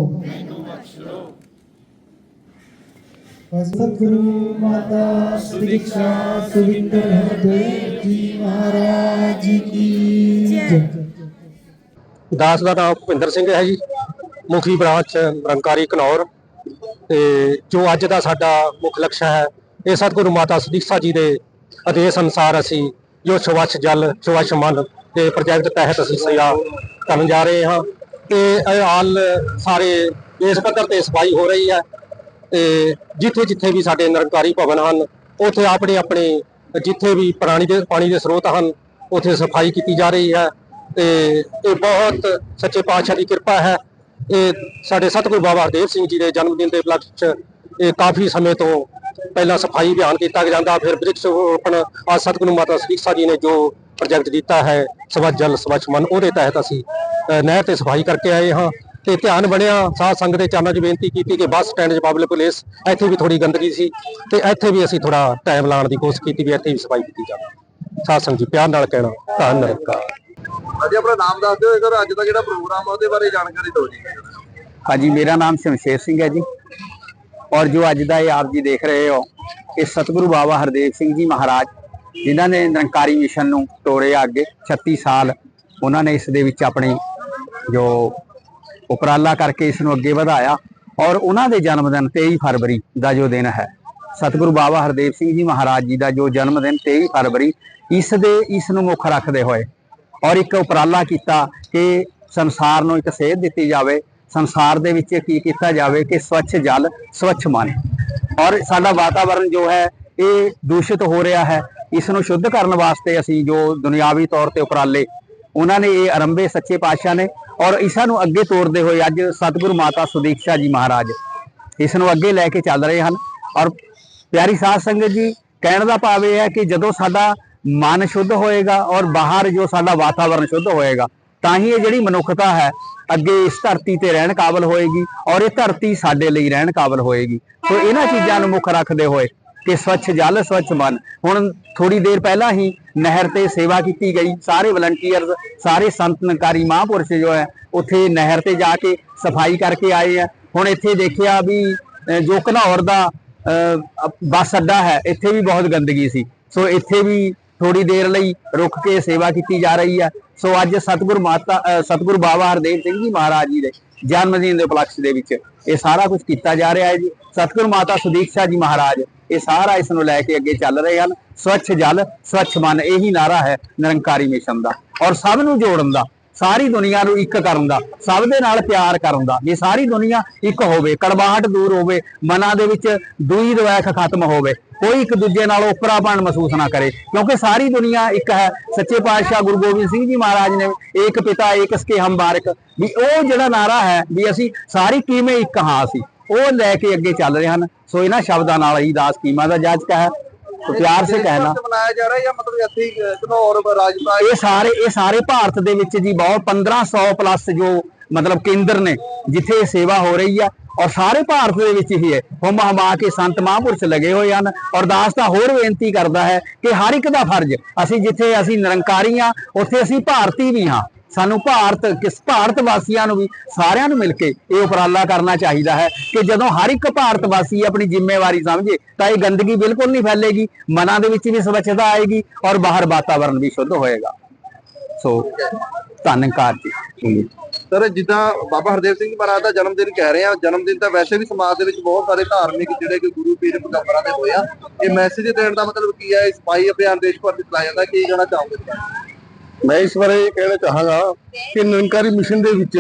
S5: ਸਤਿਗੁਰੂ ਮਾਤਾ ਸਿੱਖਿਆ ਸੁਵਿੰਦਰ ਹਰਦੇਵ ਜੀ ਮਹਾਰਾਜ ਕੀ ਜੈ।
S6: ਦਾਸ ਦਾ ਨਾਮ ਭੁਪਿੰਦਰ ਸਿੰਘ ਹੈ ਜੀ, ਮੁਖੀ ਬ੍ਰਾਂਚ ਨਿਰੰਕਾਰੀ ਘਨੌਰ ਤੇ ਜੋ ਅੱਜ ਦਾ ਸਾਡਾ ਮੁੱਖ ਲਕਸ਼ਾ ਹੈ,
S7: ਇਹ ਸਤਿਗੁਰੂ ਮਾਤਾ ਸਦੀਕਸ਼ਾ ਜੀ ਦੇ ਆਦੇਸ਼ ਅਨੁਸਾਰ ਅਸੀਂ, ਜੋ ਸਵੱਛ ਜਲ, ਸਵੱਛ ਮਨ ਦੇ ਪ੍ਰੋਜੈਕਟ ਤਹਿਤ ਅਸੀਂ ਸੇਵਾ ਕਰਨ ਜਾ ਰਹੇ ਹਾਂ। ਤੇ ਇਹ ਹਾਲ ਸਾਰੇ ਦੇਸ਼ ਪੱਧਰ ਤੇ ਸਫ਼ਾਈ ਹੋ ਰਹੀ ਹੈ। ਤੇ ਜਿੱਥੇ ਜਿੱਥੇ ਵੀ ਸਾਡੇ ਨਿਰੰਕਾਰੀ ਭਵਨ ਹਨ, ਉੱਥੇ ਆਪਣੇ ਆਪਣੇ ਜਿੱਥੇ ਵੀ ਪਾਣੀ ਦੇ ਪਾਣੀ ਦੇ ਸਰੋਤ ਹਨ, ਉੱਥੇ ਸਫ਼ਾਈ ਕੀਤੀ ਜਾ ਰਹੀ ਹੈ। ਤੇ ਇਹ ਬਹੁਤ ਸੱਚੇ ਪਾਤਸ਼ਾਹ ਦੀ ਕਿਰਪਾ ਹੈ। ਇਹ ਸਾਡੇ ਸਤਿਗੁਰੂ ਬਾਬਾ ਹਰਦੇਵ ਸਿੰਘ ਜੀ ਦੇ ਜਨਮ ਦਿਨ ਦੇ ਉਪਲਕਸ਼ 'ਚ ਇਹ ਕਾਫੀ ਸਮੇਂ ਤੋਂ ਪਹਿਲਾਂ ਸਫ਼ਾਈ ਅਭਿਆਨ ਕੀਤਾ ਜਾਂਦਾ, ਫਿਰ ਬ੍ਰਿਕਸ਼ ਰੋਪਣ ਆ ਸਤਿਗੁਰੂ ਮਾਤਾ ਸਦੀਕਸ਼ਾ ਜੀ ਨੇ ਜੋ ਪ੍ਰੋਜੈਕਟ ਦਿੱਤਾ ਹੈ ਸਵੱਛ ਜਲ ਸਵੱਛ ਮਨ, ਉਹਦੇ ਤਹਿਤ ਅਸੀਂ ਨਹਿਰ ਤੇ ਸਫ਼ਾਈ ਕਰਕੇ ਆਏ ਹਾਂ। ਤੇ ਧਿਆਨ ਬਣਿਆ ਸਾਧ ਸੰਗਤ ਦੇ ਚਰਨਾਂ 'ਚ ਬੇਨਤੀ ਕੀਤੀ ਕਿ ਬੱਸ ਸਟੈਂਡ 'ਚ ਪਬਲਿਕ ਪਲੇਸ ਇੱਥੇ ਵੀ ਥੋੜੀ ਗੰਦਗੀ ਸੀ ਤੇ ਇੱਥੇ ਵੀ ਅਸੀਂ ਥੋੜਾ ਟਾਈਮ ਲਾਉਣ ਦੀ ਕੋਸ਼ਿਸ਼ ਕੀਤੀ ਵੀ ਇੱਥੇ ਵੀ ਸਫ਼ਾਈ ਕੀਤੀ ਜਾਵੇ। ਸਾਧ ਸੰਗਤ ਜੀ ਪਿਆਰ ਨਾਲ ਕਹਿਣਾ ਧੰਨ ਨਿਰੰਕਾਰ
S8: ਅਜੇ ਆਪਣਾ ਨਾਮ ਦੱਸ ਦਿਓ ਸਰ ਅੱਜ ਦਾ ਜਿਹੜਾ ਪ੍ਰੋਗਰਾਮ ਆ ਉਹਦੇ ਬਾਰੇ ਜਾਣਕਾਰੀ ਦਿਓ ਜੀ।
S9: ਹਾਂਜੀ ਮੇਰਾ ਨਾਮ ਸ਼ਮਸ਼ੇਰ ਸਿੰਘ ਹੈ ਜੀ। ਔਰ ਜੋ ਅੱਜ ਦਾ ਇਹ ਆਪ ਜੀ ਦੇਖ ਰਹੇ ਹੋ ਇਹ ਸਤਿਗੁਰੂ ਬਾਬਾ ਹਰਦੇਵ ਸਿੰਘ ਜੀ ਮਹਾਰਾਜ ਜਿਨ੍ਹਾਂ ਨੇ ਨਿਰੰਕਾਰੀ ਮਿਸ਼ਨ ਨੂੰ ਤੋੜਿਆ ਅੱਗੇ 36 ਸਾਲ ਉਹਨਾਂ ਨੇ ਇਸ ਦੇ ਵਿੱਚ ਆਪਣੀ ਜੋ ਉਪਰਾਲਾ ਕਰਕੇ ਇਸ ਨੂੰ ਅੱਗੇ ਵਧਾਇਆ ਔਰ ਉਹਨਾਂ ਦੇ ਜਨਮ ਦਿਨ 23 ਫਰਵਰੀ ਦਾ ਜੋ ਦਿਨ ਹੈ, ਸਤਿਗੁਰੂ ਬਾਬਾ ਹਰਦੇਵ ਸਿੰਘ ਜੀ ਮਹਾਰਾਜ ਜੀ ਦਾ ਜੋ ਜਨਮ ਦਿਨ 23 ਫਰਵਰੀ, ਇਸ ਦੇ ਇਸ ਨੂੰ ਮੁੱਖ ਰੱਖਦੇ ਹੋਏ ਔਰ ਇੱਕ ਉਪਰਾਲਾ ਕੀਤਾ ਕਿ ਸੰਸਾਰ ਨੂੰ ਇੱਕ ਸੇਧ ਦਿੱਤੀ ਜਾਵੇ, ਸੰਸਾਰ ਦੇ ਵਿੱਚ ਕੀ ਕੀਤਾ ਜਾਵੇ ਕਿ ਸਵੱਛ ਜਲ, ਸਵੱਛ ਮਨ ਔਰ ਸਾਡਾ ਵਾਤਾਵਰਣ ਜੋ ਹੈ, ਇਹ ਦੂਸ਼ਿਤ ਹੋ ਰਿਹਾ ਹੈ, ਇਸ ਨੂੰ ਸ਼ੁੱਧ ਕਰਨ ਵਾਸਤੇ ਅਸੀਂ ਜੋ ਦੁਨਿਆਵੀ ਤੌਰ ਤੇ ਉਪਰਾਲੇ, ਉਹਨਾਂ ਨੇ ਇਹ ਆਰੰਭੇ ਸੱਚੇ ਪਾਤਸ਼ਾਹ ਨੇ ਔਰ ਇਸਾਂ ਨੂੰ ਅੱਗੇ ਤੋਰਦੇ ਹੋਏ ਅੱਜ ਸਤਿਗੁਰੂ ਮਾਤਾ ਸੁਦੀਕਸ਼ਾ ਜੀ ਮਹਾਰਾਜ ਇਸ ਨੂੰ ਅੱਗੇ ਲੈ ਕੇ ਚੱਲ ਰਹੇ ਹਨ। ਔਰ ਪਿਆਰੀ ਸਾਧ ਸੰਗਤ ਜੀ, ਕਹਿਣ ਦਾ ਭਾਵ ਇਹ ਹੈ ਕਿ ਜਦੋਂ ਸਾਡਾ ਮਨ ਸ਼ੁੱਧ ਹੋਏਗਾ ਔਰ ਬਾਹਰ ਜੋ ਸਾਡਾ ਵਾਤਾਵਰਣ ਸ਼ੁੱਧ ਹੋਏਗਾ, ਤਾਂ ਹੀ ਇਹ ਜਿਹੜੀ ਮਨੁੱਖਤਾ ਹੈ, ਅੱਗੇ ਇਸ ਧਰਤੀ ਤੇ ਰਹਿਣ ਕਾਬਲ ਹੋਏਗੀ ਔਰ ਇਹ ਧਰਤੀ ਸਾਡੇ ਲਈ ਰਹਿਣ ਕਾਬਲ ਹੋਏਗੀ। ਸੋ ਇਹਨਾਂ ਚੀਜ਼ਾਂ ਨੂੰ ਮੁੱਖ ਰੱਖਦੇ ਹੋਏ ਕਿ ਸਵੱਛ ਜਲ, ਸਵੱਛ ਮਨ। ਹੁਣ ਥੋੜੀ ਦੇਰ ਪਹਿਲਾਂ ਹੀ ਨਹਿਰ ਤੇ ਸੇਵਾ ਕੀਤੀ ਗਈ। ਸਾਰੇ ਵਲੰਟੀਅਰਸ ਸਾਰੇ ਸੰਤ ਨਕਾਰੀ ਮਹਾਂਪੁਰਸ਼ ਜੋ ਹੈ ਉੱਥੇ ਨਹਿਰ ਤੇ ਜਾ ਕੇ ਸਫ਼ਾਈ ਕਰਕੇ ਆਏ ਆ। ਹੁਣ ਇੱਥੇ ਦੇਖਿਆ ਵੀ ਜੋ ਘਨੌਰ ਦਾ ਬੱਸ ਅੱਡਾ ਹੈ ਇੱਥੇ ਵੀ ਬਹੁਤ ਗੰਦਗੀ ਸੀ। ਸੋ ਇੱਥੇ ਵੀ ਥੋੜੀ ਦੇਰ ਲਈ ਰੁਕ ਕੇ ਸੇਵਾ ਕੀਤੀ ਜਾ ਰਹੀ ਹੈ ਸੋ ਅੱਜ ਸਤਿਗੁਰ ਮਾਤਾ ਅਹ, ਸਤਿਗੁਰ ਬਾਬਾ ਹਰਦੇਵ ਸਿੰਘ ਜੀ ਮਹਾਰਾਜ ਜੀ ਦੇ ਜਨਮ ਦਿਨ ਦੇ ਉਪਲਕਸ਼ ਦੇ ਵਿੱਚ ਇਹ ਸਾਰਾ ਕੁਝ ਕੀਤਾ ਜਾ ਰਿਹਾ ਹੈ ਜੀ। ਸਤਿਗੁਰ ਮਾਤਾ ਸੁਦੀਕਸ਼ਾ ਜੀ ਮਹਾਰਾਜ ਇਹ ਸਾਰਾ ਇਸ ਨੂੰ ਲੈ ਕੇ ਅੱਗੇ ਚੱਲ ਰਹੇ ਹਨ। ਸਵੱਛ ਜਲ, ਸਵੱਛ ਮਨ, ਇਹੀ ਨਾਰਾ ਹੈ ਨਿਰੰਕਾਰੀ ਮਿਸ਼ਨ ਦਾ। ਔਰ ਸਭ ਨੂੰ ਜੋੜਨ ਦਾ, ਸਾਰੀ ਦੁਨੀਆ ਨੂੰ ਇੱਕ ਕਰਨ ਦਾ, ਸਭ ਦੇ ਨਾਲ ਪਿਆਰ ਕਰਨ ਦਾ। ਵੀ ਸਾਰੀ ਦੁਨੀਆ ਇੱਕ ਹੋਵੇ, ਕੜਵਾਹਟ ਦੂਰ ਹੋਵੇ, ਮਨਾਂ ਦੇ ਵਿੱਚ ਦੂਈ ਦਵੈਖ ਖਤਮ ਹੋਵੇ, ਕੋਈ ਇੱਕ ਦੂਜੇ ਨਾਲ ਉਪਰਾਪਣ ਮਹਿਸੂਸ ਨਾ ਕਰੇ। ਕਿਉਂਕਿ ਸਾਰੀ ਦੁਨੀਆ ਇੱਕ ਹੈ। ਸੱਚੇ ਪਾਤਸ਼ਾਹ ਗੁਰੂ ਗੋਬਿੰਦ ਸਿੰਘ ਜੀ ਮਹਾਰਾਜ ਨੇ ਏਕ ਪਿਤਾ, ਏਕ ਸਕੇ ਹਮ ਬਾਰਕ। ਵੀ ਉਹ ਜਿਹੜਾ ਨਾਰਾ ਹੈ, ਵੀ ਅਸੀਂ ਸਾਰੀ ਕਿਵੇਂ ਇੱਕ ਹਾਂ ਅਸੀਂ। ਉਹ ਲੈ ਕੇ ਅੱਗੇ ਚੱਲ ਰਹੇ ਹਨ। ਸੋ ਇਹਨਾਂ ਸ਼ਬਦਾਂ ਨਾਲ ਹੀ ਦਾਸ ਕੀਮਾ ਦਾ ਜਾਜ ਹੈ
S8: ਪਿਆਰ ਸੇ ਕਹਿਣਾ।
S9: ਇਹ ਸਾਰੇ ਇਹ ਸਾਰੇ ਭਾਰਤ ਦੇ ਵਿੱਚ ਜੀ ਬਹੁਤ 1500 ਪਲੱਸ ਜੋ ਮਤਲਬ ਕੇਂਦਰ ਨੇ ਜਿੱਥੇ ਇਹ ਸੇਵਾ ਹੋ ਰਹੀ ਆ ਔਰ ਸਾਰੇ ਭਾਰਤ ਦੇ ਵਿੱਚ ਹੀ ਹੈ। ਹੁਮ ਹਮਾ ਕੇ ਸੰਤ ਮਹਾਂਪੁਰਸ਼ ਲਗੇ ਹੋਏ ਹਨ ਔਰ ਦਾਸ ਦਾ ਹੋਰ ਬੇਨਤੀ ਕਰਦਾ ਹੈ ਕਿ ਹਰ ਇੱਕ ਦਾ ਫਰਜ਼ ਅਸੀਂ ਜਿੱਥੇ ਅਸੀਂ ਨਿਰੰਕਾਰੀ ਆ ਉੱਥੇ ਅਸੀਂ ਭਾਰਤੀ ਵੀ ਹਾਂ। ਸਾਨੂੰ ਭਾਰਤ, ਕਿਸ ਭਾਰਤ ਵਾਸੀਆਂ ਨੂੰ ਵੀ ਸਾਰਿਆਂ ਨੂੰ ਮਿਲ ਕੇ ਇਹ ਉਪਰਾਲਾ ਕਰਨਾ ਚਾਹੀਦਾ ਹੈ ਕਿ ਜਦੋਂ ਹਰ ਇੱਕ ਭਾਰਤ ਵਾਸੀ ਆਪਣੀ ਜ਼ਿੰਮੇਵਾਰੀ ਸਮਝੇ ਤਾਂ ਇਹ ਗੰਦਗੀ ਬਿਲਕੁਲ ਨਹੀਂ ਫੈਲੇਗੀ, ਮਨਾਂ ਦੇ ਵਿੱਚ ਵੀ ਸਵੱਛਤਾ ਆਏਗੀ ਔਰ ਬਾਹਰ ਵਾਤਾਵਰਣ ਵੀ ਸ਼ੁੱਧ ਹੋਏਗਾ। ਸੋ ਧੰਨਵਾਦ ਜੀ।
S8: ਸਰ, ਜਿੱਦਾਂ ਬਾਬਾ ਹਰਦੇਵ ਸਿੰਘ ਮਹਾਰਾਜ ਦਾ ਜਨਮ ਦਿਨ ਕਹਿ ਰਹੇ ਆ, ਜਨਮ ਦਿਨ ਤਾਂ ਵੈਸੇ ਵੀ ਸਮਾਜ ਦੇ ਵਿੱਚ ਬਹੁਤ ਸਾਰੇ ਧਾਰਮਿਕ ਜਿਹੜੇ ਕਿ ਗੁਰੂ ਪੀਰ ਪੈਗੰਬਰਾਂ ਦੇ ਹੋਏ ਆ। ਇਹ ਮੈਸੇਜ ਦੇਣ ਦਾ ਮਤਲਬ ਕੀ ਹੈ ਸਫ਼ਾਈ ਅਭਿਆਨ ਦੇਸ਼ ਭਰ ਵਿੱਚ ਚਲਾਇਆ ਜਾਂਦਾ, ਕੀ ਕਹਿਣਾ ਚਾਹੋਗੇ?
S10: ਮੈਂ ਇਸ ਬਾਰੇ ਇਹ ਕਹਿਣਾ ਚਾਹਾਂਗਾ ਕਿ ਨਿਰੰਕਾਰੀ ਮਿਸ਼ਨ ਦੇ ਵਿੱਚ